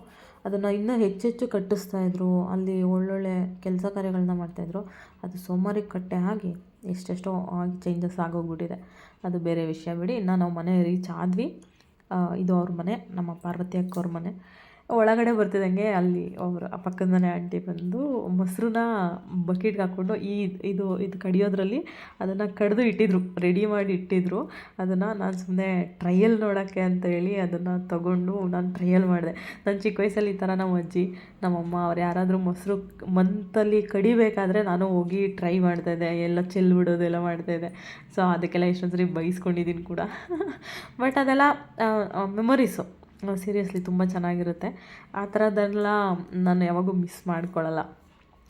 ಅದನ್ನು ಇನ್ನೂ ಹೆಚ್ಚೆಚ್ಚು ಕಟ್ಟಿಸ್ತಾ ಇದ್ರು. ಅಲ್ಲಿ ಒಳ್ಳೊಳ್ಳೆ ಕೆಲಸ ಕಾರ್ಯಗಳನ್ನ ಮಾಡ್ತಾಯಿದ್ರು ಅದು ಸೋಮಾರಿ ಕಟ್ಟೆ ಆಗಿ ಎಷ್ಟೆಷ್ಟೋ ಆಗಿ ಚೇಂಜಸ್ ಆಗೋಗ್ಬಿಟ್ಟಿದೆ. ಅದು ಬೇರೆ ವಿಷಯ ಬಿಡಿ. ಇನ್ನು ನಾವು ಮನೆ ರೀಚ್ ಆದ್ವಿ. ಇದು ಅವ್ರ ಮನೆ ನಮ್ಮ ಪಾರ್ವತಿ ಅಕ್ಕವ್ರ ಮನೆ. ಒಳಗಡೆ ಬರ್ತಿದ್ದಂಗೆ ಅಲ್ಲಿ ಅವರು ಆ ಪಕ್ಕದ ಮನೆ ಆಂಟಿ ಬಂದು ಮೊಸರನ್ನ ಬಕೆಟ್ಗೆ ಹಾಕ್ಕೊಂಡು ಈ ಇದು ಇದು ಕಡಿಯೋದ್ರಲ್ಲಿ ಅದನ್ನು ಕಡಿದು ಇಟ್ಟಿದ್ರು ರೆಡಿ ಮಾಡಿ ಇಟ್ಟಿದ್ರು. ಅದನ್ನು ನಾನು ಸುಮ್ಮನೆ ಟ್ರಯಲ್ ನೋಡೋಕ್ಕೆ ಅಂತ ಹೇಳಿ ಅದನ್ನು ತಗೊಂಡು ನಾನು ಟ್ರಯಲ್ ಮಾಡಿದೆ. ನನ್ನ ಚಿಕ್ಕ ವಯಸ್ಸಲ್ಲಿ ಈ ಥರ ನಮ್ಮ ಅಜ್ಜಿ ನಮ್ಮಮ್ಮ ಅವ್ರು ಯಾರಾದರೂ ಮೊಸರು ಮಂತಲ್ಲಿ ಕಡಿಬೇಕಾದ್ರೆ ನಾನು ಹೋಗಿ ಟ್ರೈ ಮಾಡ್ತಾಯಿದ್ದೆ ಎಲ್ಲ ಚೆಲ್ಬಿಡೋದು ಎಲ್ಲ ಮಾಡ್ತಾಯಿದ್ದೆ ಸೊ ಅದಕ್ಕೆಲ್ಲ ಎಷ್ಟೊಂದು ಸರಿ ಬೈಸ್ಕೊಂಡಿದ್ದೀನಿ ಕೂಡ. [laughs] ಬಟ್ ಅದೆಲ್ಲ ಮೆಮೊರೀಸು ಸೀರಿಯಸ್ಲಿ ತುಂಬ ಚೆನ್ನಾಗಿರುತ್ತೆ. ಆ ಥರದ್ದೆಲ್ಲ ನಾನು ಯಾವಾಗೂ ಮಿಸ್ ಮಾಡ್ಕೊಳ್ಳಲ್ಲ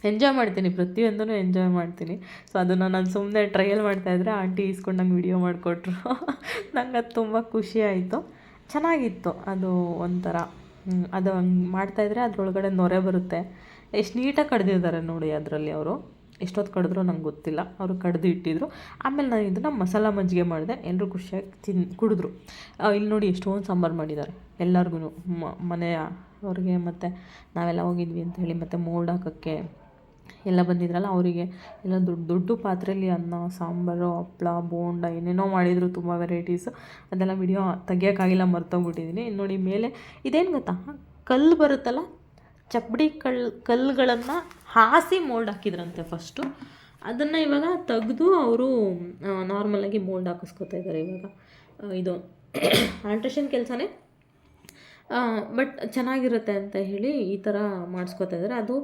ಎಂಜಾಯ್ ಮಾಡ್ತೀನಿ, ಪ್ರತಿಯೊಂದನ್ನು ಎಂಜಾಯ್ ಮಾಡ್ತೀನಿ. ಸೊ ಅದನ್ನು ನಾನು ಸುಮ್ಮನೆ ಟ್ರಯಲ್ ಮಾಡ್ತಾಯಿದ್ರೆ ಆಂಟಿ ಇಸ್ಕೊಂಡು ನಂಗೆ ವಿಡಿಯೋ ಮಾಡಿಕೊಟ್ರು. [laughs] ನಂಗೆ ಅದು ತುಂಬ ಖುಷಿ ಆಯಿತು. ಚೆನ್ನಾಗಿತ್ತು ಅದು ಒಂಥರ. ಅದು ಹಂಗೆ ಮಾಡ್ತಾಯಿದ್ರೆ ಅದರೊಳಗಡೆ ನೊರೆ ಬರುತ್ತೆ. ಎಷ್ಟು ನೀಟಾಗಿ ಕಡ್ದಿದ್ದಾರೆ ನೋಡಿ ಅದರಲ್ಲಿ ಅವರು. ಎಷ್ಟೊತ್ತು ಕಡಿದ್ರು ನಂಗೆ ಗೊತ್ತಿಲ್ಲ. ಅವರು ಕಡ್ದು ಇಟ್ಟಿದ್ರು. ಆಮೇಲೆ ನಾನು ಇದನ್ನು ಮಸಾಲ ಮಜ್ಜಿಗೆ ಮಾಡಿದೆ. ಎಲ್ಲರೂ ಖುಷಿಯಾಗಿ ತಿನ್, ಕುಡಿದ್ರು. ಇಲ್ಲಿ ನೋಡಿ ಎಷ್ಟೊಂದು ಸಾಂಬಾರು ಮಾಡಿದ್ದಾರೆ ಎಲ್ಲರಿಗೂ ಮನೆಯ ಅವ್ರಿಗೆ ಮತ್ತು ನಾವೆಲ್ಲ ಹೋಗಿದ್ವಿ ಅಂತ ಹೇಳಿ ಮತ್ತು ಮೋಲ್ಡ್ ಹಾಕೋಕ್ಕೆ ಎಲ್ಲ ಬಂದಿದ್ರಲ್ಲ ಅವರಿಗೆ ಎಲ್ಲ ದೊಡ್ಡ ದೊಡ್ಡ ಪಾತ್ರೆಯಲ್ಲಿ ಅನ್ನ, ಸಾಂಬಾರು, ಹಪ್ಳ, ಬೋಂಡ ಏನೇನೋ ಮಾಡಿದರು ತುಂಬ ವೆರೈಟೀಸ್ ಅದೆಲ್ಲ ವಿಡಿಯೋ ತೆಗಿಯೋಕ್ಕಾಗಿಲ್ಲ ಮರ್ತೋಗ್ಬಿಟ್ಟಿದ್ದೀನಿ ನೋಡಿ ಮೇಲೆ ಇದೇನು ಗೊತ್ತಾ? ಕಲ್ಲು ಬರುತ್ತಲ್ಲ? ಚಪ್ಪಡಿ ಕಲ್ ಕಲ್ಲುಗಳನ್ನು ಹಾಸಿ ಮೋಲ್ಡ್ ಹಾಕಿದ್ರಂತೆ ಫಸ್ಟು ಅದನ್ನು ಇವಾಗ ತೆಗೆದು ಅವರು ನಾರ್ಮಲಾಗಿ ಮೋಲ್ಡ್ ಹಾಕಿಸ್ಕೊತಾ ಇದ್ದಾರೆ ಇವಾಗ. ಇದು [coughs] ಆಲ್ಟ್ರೇಷನ್ ಕೆಲಸನೇ. ಬಟ್ ಚೆನ್ನಾಗಿರುತ್ತೆ ಅಂತ ಹೇಳಿ ಈ ಥರ ಮಾಡಿಸ್ಕೊತಾ ಇದ್ದಾರೆ. ಅದು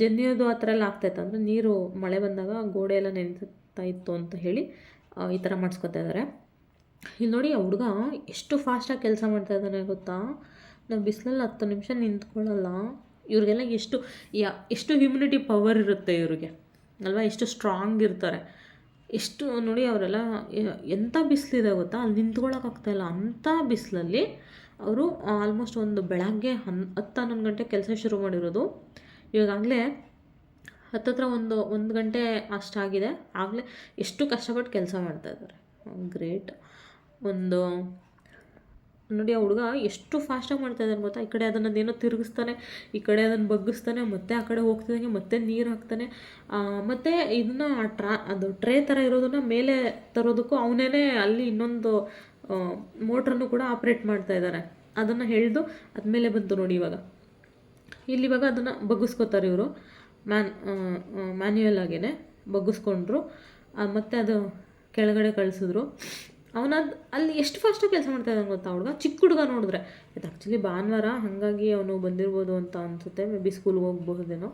ಜನ್ಯೋದು ಆ ಥರ ಎಲ್ಲ ಆಗ್ತಾಯಿತ್ತು. ಅಂದರೆ ನೀರು ಮಳೆ ಬಂದಾಗ ಗೋಡೆ ಎಲ್ಲ ನೆನೆಸುತ್ತಾ ಇತ್ತು ಅಂತ ಹೇಳಿ ಈ ಥರ ಮಾಡಿಸ್ಕೊತಾ ಇದ್ದಾರೆ. ಇಲ್ಲಿ ನೋಡಿ ಆ ಹುಡುಗ ಎಷ್ಟು ಫಾಸ್ಟಾಗಿ ಕೆಲಸ ಮಾಡ್ತಾ ಇದ್ದಾನೆ ಗೊತ್ತಾ? ನಾವು ಬಿಸಿಲಲ್ಲಿ ಹತ್ತು ನಿಮಿಷ ನಿಂತ್ಕೊಳ್ಳಲ್ಲ. ಇವ್ರಿಗೆಲ್ಲ ಎಷ್ಟು, ಯಾ, ಎಷ್ಟು ಹ್ಯುಮಿನಿಟಿ ಪವರ್ ಇರುತ್ತೆ ಇವ್ರಿಗೆ. ಅಲ್ವಾ? ಎಷ್ಟು ಸ್ಟ್ರಾಂಗ್ ಇರ್ತಾರೆ. ಎಷ್ಟು ನೋಡಿ ಅವರೆಲ್ಲ ಎಂಥ ಬಿಸಿಲಿದೆ ಗೊತ್ತಾ? ಅಲ್ಲಿ ನಿಂತ್ಕೊಳ್ಳೋಕ್ಕಾಗ್ತಾಯಿಲ್ಲ ಅಂಥ ಬಿಸಿಲಲ್ಲಿ ಅವರು ಆಲ್ಮೋಸ್ಟ್ ಒಂದು ಬೆಳಗ್ಗೆ ಹನ್ ಹತ್ತು ಹನ್ನೊಂದು ಗಂಟೆ ಕೆಲಸ ಶುರು ಮಾಡಿರೋದು. ಇವಾಗಲೇ ಹತ್ತತ್ರ ಒಂದು ಒಂದು ಗಂಟೆ ಅಷ್ಟಾಗಿದೆ. ಆಗಲೇ ಎಷ್ಟು ಕಷ್ಟಪಟ್ಟು ಕೆಲಸ ಮಾಡ್ತಾ ಇದ್ದಾರೆ. ಗ್ರೇಟ್. ಒಂದು, ನೋಡಿ ಆ ಹುಡುಗ ಎಷ್ಟು ಫಾಸ್ಟಾಗಿ ಮಾಡ್ತಾ ಇದ್ದಾನೆ ಗೊತ್ತಾ? ಈ ಕಡೆ ಅದನ್ನು ಏನೋ ತಿರುಗಿಸ್ತಾನೆ, ಈ ಕಡೆ ಅದನ್ನು ಬಗ್ಗಿಸ್ತಾನೆ, ಮತ್ತೆ ಆ ಕಡೆ ಹೋಗ್ತಿದ್ದಂಗೆ ಮತ್ತೆ ನೀರು ಹಾಕ್ತಾನೆ. ಮತ್ತು ಇದನ್ನ ಟ್ರಾ, ಅದು ಟ್ರೇ ಥರ ಇರೋದನ್ನ ಮೇಲೆ ತರೋದಕ್ಕೂ ಅವನೇ ಅಲ್ಲಿ ಇನ್ನೊಂದು ಮೋಟ್ರನ್ನು ಕೂಡ ಆಪ್ರೇಟ್ ಮಾಡ್ತಾ ಇದ್ದಾರೆ. ಅದನ್ನು ಹೇಳಿದು ಅದ್ಮೇಲೆ ಬಂತು ನೋಡಿ ಇವಾಗ. ಇಲ್ಲಿ ಇವಾಗ ಅದನ್ನು ಬಗ್ಗಿಸ್ಕೋತಾರೆ ಇವರು. ಮ್ಯಾನ್ ಮ್ಯಾನ್ಯುಯಲ್ ಆಗೇ ಬಗ್ಗಿಸ್ಕೊಂಡ್ರು. ಮತ್ತು ಅದು ಕೆಳಗಡೆ ಕಳಿಸಿದ್ರು. ಅವನ ಅಲ್ಲಿ ಎಷ್ಟು ಫಾಸ್ಟಾಗಿ ಕೆಲಸ ಮಾಡ್ತಾ ಇದ್ದಾನೆ ಗೊತ್ತಾ ಹುಡುಗ? ಚಿಕ್ಕ ಹುಡುಗ ನೋಡಿದ್ರೆ. ಇದು ಆ್ಯಕ್ಚುಲಿ ಭಾನುವಾರ, ಹಾಗಾಗಿ ಅವನು ಬಂದಿರ್ಬೋದು ಅಂತ ಅನಿಸುತ್ತೆ. ಮೇ ಬಿ ಸ್ಕೂಲ್ಗೆ ಹೋಗ್ಬಹುದೇನೋ.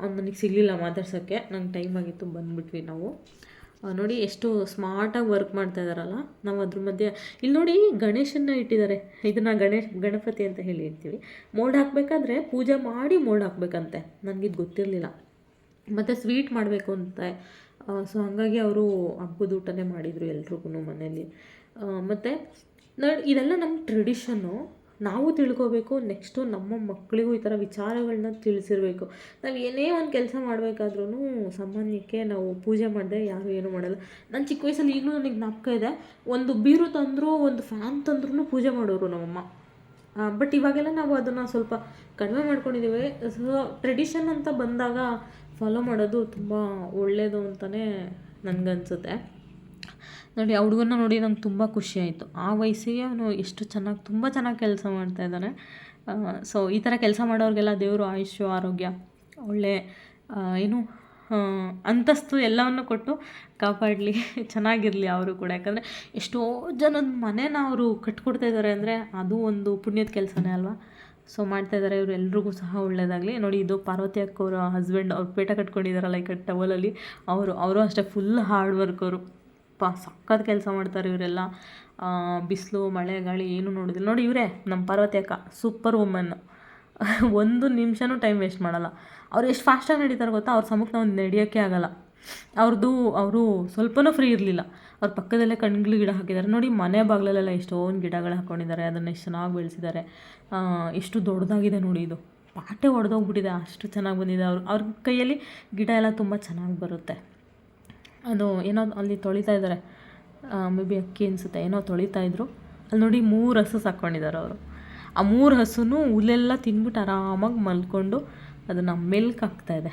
ಅವ್ನು ನನಗೆ ಸಿಗಲಿಲ್ಲ ಮಾತಾಡ್ಸೋಕ್ಕೆ. ನಂಗೆ ಟೈಮ್ ಆಗಿತ್ತು, ಬಂದುಬಿಟ್ವಿ ನಾವು. ನೋಡಿ ಎಷ್ಟು ಸ್ಮಾರ್ಟಾಗಿ ವರ್ಕ್ ಮಾಡ್ತಾ ಇದ್ದಾರಲ್ಲ ನಾವು ಅದ್ರ ಮಧ್ಯೆ ಇಲ್ಲಿ ನೋಡಿ ಗಣೇಶನ್ನ ಇಟ್ಟಿದ್ದಾರೆ. ಇದನ್ನು ಗಣೇಶ್, ಗಣಪತಿ ಅಂತ ಹೇಳಿ ಇರ್ತೀವಿ ಮೋಲ್ಡ್ ಹಾಕಬೇಕಾದ್ರೆ ಪೂಜೆ ಮಾಡಿ ಮೋಲ್ಡ್ ಹಾಕ್ಬೇಕಂತೆ. ನನಗಿದು ಗೊತ್ತಿರಲಿಲ್ಲ. ಮತ್ತು ಸ್ವೀಟ್ ಮಾಡಬೇಕು ಅಂತ. ಸೊ ಹಾಗಾಗಿ ಅವರು ಹಬ್ಬದ ಊಟನೇ ಮಾಡಿದರು ಎಲ್ರಿಗೂ ಮನೇಲಿ. ಮತ್ತು ಇದೆಲ್ಲ ನಮ್ಮ ಟ್ರೆಡಿಷನ್ನು ನಾವು ತಿಳ್ಕೊಬೇಕು ನೆಕ್ಸ್ಟು ನಮ್ಮ ಮಕ್ಕಳಿಗೂ ಈ ಥರ ವಿಚಾರಗಳನ್ನ ತಿಳಿಸಿರ್ಬೇಕು. ನಾವು ಏನೇ ಒಂದು ಕೆಲಸ ಮಾಡಬೇಕಾದ್ರೂ ಸಾಮಾನ್ಯಕ್ಕೆ ನಾವು ಪೂಜೆ ಮಾಡಿದೆ ಯಾರು ಏನೂ ಮಾಡಲ್ಲ. ನಾನು ಚಿಕ್ಕ ವಯಸ್ಸಲ್ಲಿ ಈಗಲೂ ನನಗೆ ಜ್ಞಾಪಕ ಇದೆ, ಒಂದು ಬೀರು ತಂದರೂ, ಒಂದು ಫ್ಯಾನ್ ತಂದ್ರೂ ಪೂಜೆ ಮಾಡೋರು ನಮ್ಮಮ್ಮ. ಬಟ್ ಇವಾಗೆಲ್ಲ ನಾವು ಅದನ್ನು ಸ್ವಲ್ಪ ಕಡಿಮೆ ಮಾಡ್ಕೊಂಡಿದ್ದೀವಿ ಸೊ ಟ್ರೆಡಿಷನ್ ಅಂತ ಬಂದಾಗ ಫಾಲೋ ಮಾಡೋದು ತುಂಬ ಒಳ್ಳೆಯದು ಅಂತಲೇ ನನಗನ್ಸುತ್ತೆ. ನೋಡಿ, ಆ ಹುಡುಗನ ನೋಡಿ ನಂಗೆ ತುಂಬ ಖುಷಿ ಆಯಿತು. ಆ ವಯಸ್ಸಿಗೆ ಅವನು ಎಷ್ಟು ಚೆನ್ನಾಗಿ, ತುಂಬ ಚೆನ್ನಾಗಿ ಕೆಲಸ ಮಾಡ್ತಾ ಇದ್ದಾನೆ. ಸೊ ಈ ಥರ ಕೆಲಸ ಮಾಡೋರಿಗೆಲ್ಲ ದೇವರು ಆಯುಷ್ಯ ಆರೋಗ್ಯ, ಒಳ್ಳೆ ಏನು ಅಂತಸ್ತು ಎಲ್ಲವನ್ನು ಕೊಟ್ಟು ಕಾಪಾಡಲಿ, ಚೆನ್ನಾಗಿರಲಿ ಅವರು ಕೂಡ. ಯಾಕಂದರೆ ಎಷ್ಟೋ ಜನದ ಮನೇನ ಅವರು ಕಟ್ಕೊಡ್ತಾ ಇದ್ದಾರೆ ಅಂದರೆ ಅದು ಒಂದು ಪುಣ್ಯದ ಕೆಲಸನೇ ಅಲ್ವಾ? ಸೊ ಮಾಡ್ತಾ ಇದ್ದಾರೆ ಇವರು, ಎಲ್ರಿಗೂ ಸಹ ಒಳ್ಳೆಯದಾಗಲಿ ನೋಡಿ, ಇದು ಪಾರ್ವತಿ ಅಕ್ಕ ಅವರ ಹಸ್ಬೆಂಡ್ ಅವ್ರು ಪೇಟ ಕಟ್ಕೊಂಡಿದ್ದಾರಲ್ಲ ಕಟ್ ಟವಲಲ್ಲಿ ಅವರು ಅವರು ಅಷ್ಟೇ ಫುಲ್ ಹಾರ್ಡ್ ವರ್ಕ್ ಅವರು. ಪಾ ಸಖತ್ ಕೆಲಸ ಮಾಡ್ತಾರೆ ಇವರೆಲ್ಲ. ಬಿಸಿಲು, ಮಳೆ, ಗಾಳಿ ಏನು ನೋಡೋದಿಲ್ಲ. ನೋಡಿ ಇವರೇ ನಮ್ಮ ಪಾರ್ವತಿ ಅಕ್ಕ ಸೂಪರ್ ವುಮನ್ [laughs] ಒಂದು ನಿಮಿಷನೂ ಟೈಮ್ ವೇಸ್ಟ್ ಮಾಡಲ್ಲ. ಅವ್ರು ಎಷ್ಟು ಫಾಸ್ಟಾಗಿ ನಡೀತಾರೆ ಗೊತ್ತಾ? ಅವ್ರ ಸಮಕ್ಕೆ ನಾವು ನಡೆಯೋಕ್ಕೆ ಆಗಲ್ಲ. ಅವ್ರದ್ದು ಅವರು ಸ್ವಲ್ಪನೂ ಫ್ರೀ ಇರಲಿಲ್ಲ. ಅವ್ರ ಪಕ್ಕದಲ್ಲೇ ಕಣ್ಗಳು ಗಿಡ ಹಾಕಿದ್ದಾರೆ. ನೋಡಿ ಮನೆ ಬಾಗಿಲಲ್ಲೆಲ್ಲ ಎಷ್ಟೊಂದು ಗಿಡಗಳು ಹಾಕ್ಕೊಂಡಿದ್ದಾರೆ ಅದನ್ನು ಎಷ್ಟು ಚೆನ್ನಾಗಿ ಬೆಳೆಸಿದ್ದಾರೆ. ಎಷ್ಟು ದೊಡ್ಡದಾಗಿದೆ ನೋಡಿ ಇದು. ಪಾಟೆ ಒಡೆದೋಗ್ಬಿಟ್ಟಿದೆ. ಅಷ್ಟು ಚೆನ್ನಾಗಿ ಬಂದಿದೆ. ಅವ್ರು, ಅವ್ರ ಕೈಯಲ್ಲಿ ಗಿಡ ಎಲ್ಲ ತುಂಬ ಚೆನ್ನಾಗಿ ಬರುತ್ತೆ. ಅದು ಏನೋ ಅಲ್ಲಿ ತೊಳಿತಾ ಇದ್ದಾರೆ. ಮೇ ಬಿ ಅಕ್ಕಿ ಅನಿಸುತ್ತೆ. ಏನೋ ತೊಳಿತಾ ಇದ್ರು. ಅಲ್ಲಿ ನೋಡಿ ಮೂರು ಹಸು ಸಾಕ್ಕೊಂಡಿದ್ದಾರೆ ಅವರು. ಆ ಮೂರು ಹಸುನು ಹುಲ್ಲೆಲ್ಲ ತಿಂದ್ಬಿಟ್ಟು ಆರಾಮಾಗಿ ಮಲ್ಕೊಂಡು ಅದನ್ನು ಮೆಲ್ಕ್ ಇದೆ.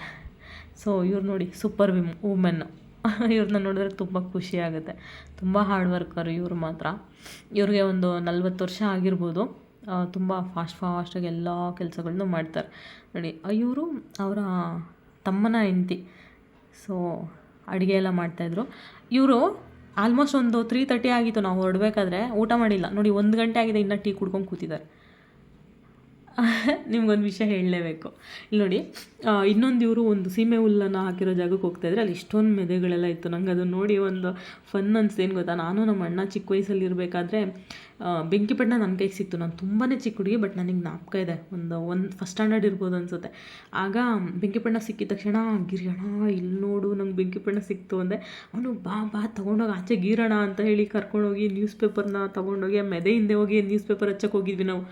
ಸೊ ಇವ್ರು ನೋಡಿ ಸೂಪರ್ ವಿಮ್ ವುಮೆನ್ ಇವ್ರನ್ನ ನೋಡಿದ್ರೆ ತುಂಬ ಖುಷಿ ಆಗುತ್ತೆ. ತುಂಬ ಹಾರ್ಡ್ ವರ್ಕರ್ ಇವರು ಮಾತ್ರ. ಇವ್ರಿಗೆ ಒಂದು ನಲ್ವತ್ತು ವರ್ಷ ಆಗಿರ್ಬೋದು. ತುಂಬ ಫಾಸ್ಟ್ ಫಾಸ್ಟಾಗಿ ಎಲ್ಲ ಕೆಲಸಗಳನ್ನೂ ಮಾಡ್ತಾರೆ. ನೋಡಿ ಇವರು ಅವರ ತಮ್ಮನ ಹೆಂಡ್ತಿ. ಸೊ ಅಡುಗೆ ಎಲ್ಲ ಮಾಡ್ತಾಯಿದ್ರು. ಇವರು ಆಲ್ಮೋಸ್ಟ್ ಒಂದು ತ್ರೀ ತರ್ಟಿ ಆಗಿತ್ತು ನಾವು ಹೊರಡ್ಬೇಕಾದ್ರೆ ಊಟ ಮಾಡಿಲ್ಲ. ನೋಡಿ, ಒಂದು ಗಂಟೆ ಆಗಿದೆ ಇನ್ನೂ ಟೀ ಕುಡ್ಕೊಂಡು ಕೂತಿದ್ದಾರೆ. [laughs] ನಿಮ್ಗೊಂದು ವಿಷಯ ಹೇಳಲೇಬೇಕು. ಇಲ್ಲಿ ನೋಡಿ ಇನ್ನೊಂದು ಇವರು ಒಂದು ಸೀಮೆ ಹುಲ್ಲನ್ನು ಹಾಕಿರೋ ಜಾಗಕ್ಕೆ ಹೋಗ್ತಾಯಿದ್ರೆ ಅಲ್ಲಿ ಇಷ್ಟೊಂದು ಮೆದೆಗಳೆಲ್ಲ ಇತ್ತು. ನಂಗೆ ಅದನ್ನು ನೋಡಿ ಒಂದು ಫನ್ ಅನ್ಸ್ತು ಏನು ಗೊತ್ತಾ? ನಾನು ನಮ್ಮ ಅಣ್ಣ ಚಿಕ್ಕ ವಯಸ್ಸಲ್ಲಿ ಇರಬೇಕಾದ್ರೆ ಬೆಂಕಿಪಟ್ಟಣ ನನ್ನ ಕೈಗೆ ಸಿಕ್ತು. ನಾನು ತುಂಬಾ ಚಿಕ್ಕ ಹುಡುಗಿ ಬಟ್ ನನಗೆ ನಾಪ್ಕ ಇದೆ. ಒಂದು ಒಂದು ಫಸ್ಟ್ ಸ್ಟ್ಯಾಂಡರ್ಡ್ ಇರ್ಬೋದು ಅನಿಸುತ್ತೆ. ಆಗ ಬೆಂಕಿಪಟ್ಟಣ ಸಿಕ್ಕಿದ ತಕ್ಷಣ ಗಿರಿಯಣ ಇಲ್ಲಿ ನೋಡು, ನಂಗೆ ಬೆಂಕಿಪಟ್ಟಣ ಸಿಕ್ತು ಅಂದೆ. ಅವನು, ಬಾ ಬಾ, ತೊಗೊಂಡೋಗಿ ಆಚೆ ಗೀರಣ ಅಂತ ಹೇಳಿ ಕರ್ಕೊಂಡೋಗಿ ನ್ಯೂಸ್ ಪೇಪರ್ನ ತೊಗೊಂಡೋಗಿ ಆ ಮೆದೆ ಹಿಂದೆ ಹೋಗಿ ನ್ಯೂಸ್ ಪೇಪರ್ ಹಚ್ಚಕ್ಕೆ ಹೋಗಿದ್ವಿ ನಾವು.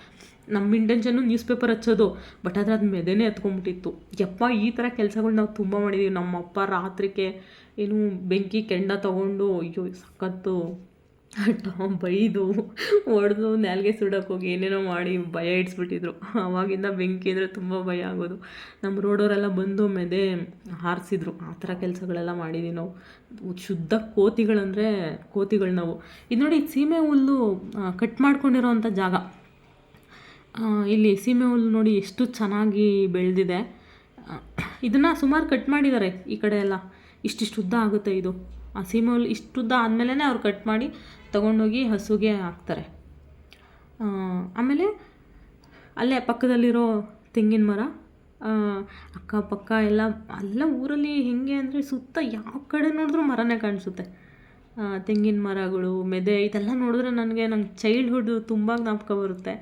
ನಮ್ಮ ಇಂಟೆನ್ಷನ್ನು ನ್ಯೂಸ್ ಪೇಪರ್ ಹಚ್ಚೋದು ಬಟ್ ಆದರೆ ಅದು ಮೆದೆನೇ ಎತ್ಕೊಂಡ್ಬಿಟ್ಟಿತ್ತು. ಯಪ್ಪ, ಈ ಥರ ಕೆಲಸಗಳು ನಾವು ತುಂಬ ಮಾಡಿದ್ದೀವಿ ನಮ್ಮಪ್ಪ ರಾತ್ರಿಗೆ ಏನು ಬೆಂಕಿ ಕೆಂಡ ತೊಗೊಂಡು, ಅಯ್ಯೋ ಸಖತ್ತು ಬೈದು, ಹೊಡೆದು ನಾಲ್ಗೆ ಸುಡೋಕ್ಕೋಗಿ ಏನೇನೋ ಮಾಡಿ ಭಯ ಇಡ್ಸ್ಬಿಟ್ಟಿದ್ರು. ಆವಾಗಿಂದ ಬೆಂಕಿ ಅಂದರೆ ತುಂಬ ಭಯ ಆಗೋದು. ನಮ್ಮ ರೋಡವರೆಲ್ಲ ಬಂದು ಮೆದೆ ಹಾರಿಸಿದ್ರು. ಆ ಥರ ಕೆಲಸಗಳೆಲ್ಲ ಮಾಡಿದ್ವಿ ನಾವು. ಶುದ್ಧ ಕೋತಿಗಳಂದರೆ ಕೋತಿಗಳು ನಾವು. ಇದು ನೋಡಿ, ಸೀಮೆ ಹುಲ್ಲು ಕಟ್ ಮಾಡ್ಕೊಂಡಿರೋವಂಥ ಜಾಗ. ಇಲ್ಲಿ ಸೀಮೆ ಹುಲ್ಲು ನೋಡಿ ಎಷ್ಟು ಚೆನ್ನಾಗಿ ಬೆಳೆದಿದೆ. ಇದನ್ನು ಸುಮಾರು ಕಟ್ ಮಾಡಿದ್ದಾರೆ ಈ ಕಡೆ ಎಲ್ಲ. ಇಷ್ಟಿಷ್ಟು ಉದ್ದ ಆಗುತ್ತೆ ಇದು. ಆ ಸೀಮೆ ಹುಲ್ಲು ಇಷ್ಟು ಉದ್ದ ಆದಮೇಲೆ ಅವ್ರು ಕಟ್ ಮಾಡಿ ತೊಗೊಂಡೋಗಿ ಹಸುಗೆ ಹಾಕ್ತಾರೆ. ಆಮೇಲೆ ಅಲ್ಲೇ ಪಕ್ಕದಲ್ಲಿರೋ ತೆಂಗಿನ ಮರ ಅಕ್ಕಪಕ್ಕ ಎಲ್ಲ ಎಲ್ಲ ಊರಲ್ಲಿ ಹೆಂಗೆ ಅಂದರೆ ಸುತ್ತ ಯಾವ ಕಡೆ ನೋಡಿದ್ರೂ ಮರನೇ ಕಾಣಿಸುತ್ತೆ. ತೆಂಗಿನ ಮರಗಳು, ಮೆದೆ, ಇದೆಲ್ಲ ನೋಡಿದ್ರೆ ನನಗೆ ನಂಗೆ ಚೈಲ್ಡ್ಹುಡ್ ತುಂಬ ಜ್ಞಾಪಕ ಬರುತ್ತೆ.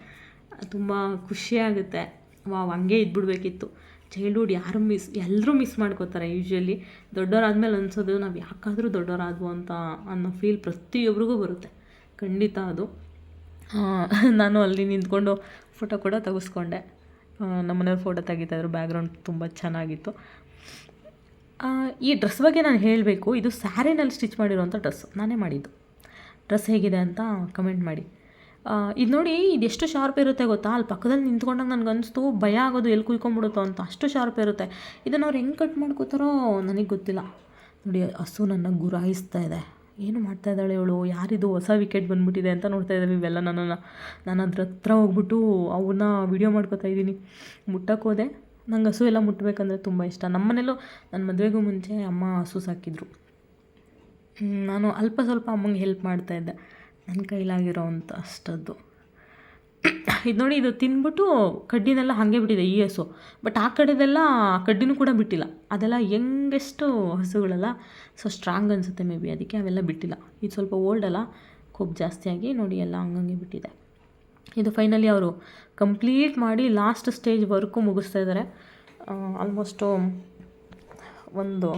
ತುಂಬ ಖುಷಿಯಾಗುತ್ತೆ. ವಾವ್, ಹಂಗೆ ಇದ್ಬಿಡ್ಬೇಕಿತ್ತು. ಚೈಲ್ಡ್ಹುಡ್ ಯಾರು ಮಿಸ್ ಎಲ್ಲರೂ ಮಿಸ್ ಮಾಡ್ಕೋತಾರೆ ಯೂಶ್ವಲಿ ದೊಡ್ಡವರಾದ್ಮೇಲೆ ಅನ್ಸೋದು ನಾವು ಯಾಕಾದರೂ ದೊಡ್ಡವರಾದ್ವು ಅಂತ ಅನ್ನೋ ಫೀಲ್ ಪ್ರತಿಯೊಬ್ಬರಿಗೂ ಬರುತ್ತೆ. ಖಂಡಿತ ಅದು. ನಾನು ಅಲ್ಲಿ ನಿಂತ್ಕೊಂಡು ಫೋಟೋ ಕೂಡ ತೆಗೆಸ್ಕೊಂಡೆ. ನಮ್ಮನೆಯವ್ರು ಫೋಟೋ ತೆಗಿತಾಯಿದ್ರು ಬ್ಯಾಕ್ಗ್ರೌಂಡ್ ತುಂಬ ಚೆನ್ನಾಗಿತ್ತು. ಈ ಡ್ರೆಸ್ ಬಗ್ಗೆ ನಾನು ಹೇಳಬೇಕು, ಇದು ಸ್ಯಾರಿನಲ್ಲಿ ಸ್ಟಿಚ್ ಮಾಡಿರೋಂಥ ಡ್ರೆಸ್ ನಾನೇ ಮಾಡಿದ್ದು. ಡ್ರೆಸ್ ಹೇಗಿದೆ ಅಂತ ಕಮೆಂಟ್ ಮಾಡಿ. ಇದು ನೋಡಿ ಇದೆಷ್ಟು ಶಾರ್ಪ್ ಇರುತ್ತೆ ಗೊತ್ತಾ? ಅಲ್ಲಿ ಪಕ್ಕದಲ್ಲಿ ನಿಂತ್ಕೊಂಡಾಗ ನನಗೆ ಅನಿಸ್ತು ಭಯ ಆಗೋದು ಎಲ್ಲಿ ಕುಯ್ಕೊಂಡ್ಬಿಡುತ್ತೋ ಅಂತ. ಅಷ್ಟು ಶಾರ್ಪ್ ಇರುತ್ತೆ. ಇದನ್ನು ಅವ್ರು ಹೆಂಗೆ ಕಟ್ ಮಾಡ್ಕೋತಾರೋ ನನಗೆ ಗೊತ್ತಿಲ್ಲ. ನೋಡಿ, ಹಸು ನನ್ನ ಗುರಾಯಿಸ್ತಾ ಇದೆ. ಏನು ಮಾಡ್ತಾ ಇದ್ದಾಳೆ ಇವಳು ಯಾರಿದು ಹೊಸ ವಿಕೆಟ್ ಬಂದ್ಬಿಟ್ಟಿದೆ ಅಂತ ನೋಡ್ತಾ ಇದ್ದಾವೆ ಇವೆಲ್ಲ ನನ್ನನ್ನು. ನಾನು ಅದ್ರ ಹತ್ರ ಹೋಗ್ಬಿಟ್ಟು ಅವನ್ನ ವಿಡಿಯೋ ಮಾಡ್ಕೋತಾ ಇದ್ದೀನಿ. ಮುಟ್ಟಕ್ಕೆ ಹೋದೆ. ನಂಗೆ ಹಸು ಎಲ್ಲ ಮುಟ್ಟಬೇಕಂದ್ರೆ ತುಂಬ ಇಷ್ಟ. ನಮ್ಮ ನನ್ನ ಮದುವೆಗೂ ಮುಂಚೆ ಅಮ್ಮ ಹಸು ಸಾಕಿದ್ರು. ನಾನು ಅಲ್ಪ ಸ್ವಲ್ಪ ಅಮ್ಮಂಗೆ ಹೆಲ್ಪ್ ಮಾಡ್ತಾಯಿದ್ದೆ ನನ್ನ ಕೈಲಾಗಿರೋ ಅಂಥ ಅಷ್ಟದ್ದು. ಇದು ನೋಡಿ ಇದು ತಿನ್ಬಿಟ್ಟು ಕಡ್ಡಿನೆಲ್ಲ ಹಾಗೆ ಬಿಟ್ಟಿದೆ ಈ ಹಸು. ಬಟ್ ಆ ಕಡೆದೆಲ್ಲ ಕಡ್ಡಿನೂ ಕೂಡ ಬಿಟ್ಟಿಲ್ಲ. ಅದೆಲ್ಲ ಯಂಗೆಸ್ಟು ಹಸುಗಳೆಲ್ಲ ಸೊ ಸ್ಟ್ರಾಂಗ್ ಅನಿಸುತ್ತೆ ಮೇ ಬಿ ಅದಕ್ಕೆ ಅವೆಲ್ಲ ಬಿಟ್ಟಿಲ್ಲ. ಇದು ಸ್ವಲ್ಪ ಓಲ್ಡ್ ಅಲ್ಲ, ಕೊಬ್ಬು ಜಾಸ್ತಿಯಾಗಿ ನೋಡಿ ಎಲ್ಲ ಹಂಗಂಗೆ ಬಿಟ್ಟಿದೆ. ಇದು ಫೈನಲಿ ಅವರು ಕಂಪ್ಲೀಟ್ ಮಾಡಿ ಲಾಸ್ಟ್ ಸ್ಟೇಜ್ ವರ್ಕು ಮುಗಿಸ್ತಾ ಇದ್ದಾರೆ ಆಲ್ಮೋಸ್ಟು ಒಂದು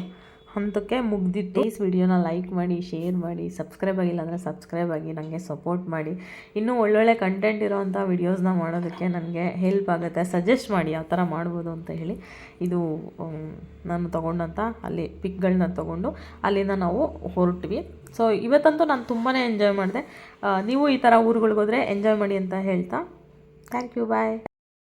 ಹಂತಕ್ಕೆ ಮುಗ್ದಿತ್ತು. ಪ್ಲೀಸ್ ವಿಡಿಯೋನ ಲೈಕ್ ಮಾಡಿ ಶೇರ್ ಮಾಡಿ ಸಬ್ಸ್ಕ್ರೈಬ್ ಆಗಿಲ್ಲ ಅಂದರೆ ಸಬ್ಸ್ಕ್ರೈಬ್ ಆಗಿ ನನಗೆ ಸಪೋರ್ಟ್ ಮಾಡಿ. ಇನ್ನೂ ಒಳ್ಳೊಳ್ಳೆ ಕಂಟೆಂಟ್ ಇರೋವಂಥ ವಿಡಿಯೋಸ್ನ ಮಾಡೋದಕ್ಕೆ ನನಗೆ ಹೆಲ್ಪ್ ಆಗುತ್ತೆ. ಸಜೆಸ್ಟ್ ಮಾಡಿ ಯಾವ ಥರ ಮಾಡ್ಬೋದು ಅಂತ ಹೇಳಿ ಇದು ನಾನು ತೊಗೊಂಡಂಥ ಅಲ್ಲಿ ಪಿಕ್ಗಳನ್ನ ತೊಗೊಂಡು ಅಲ್ಲಿಂದ ನಾವು ಹೊರಟ್ವಿ. ಸೊ ಇವತ್ತಂತೂ ನಾನು ತುಂಬಾ ಎಂಜಾಯ್ ಮಾಡಿದೆ. ನೀವು ಈ ಥರ ಊರುಗಳಿಗೋದ್ರೆ ಎಂಜಾಯ್ ಮಾಡಿ ಅಂತ ಹೇಳ್ತಾ. Thank you bye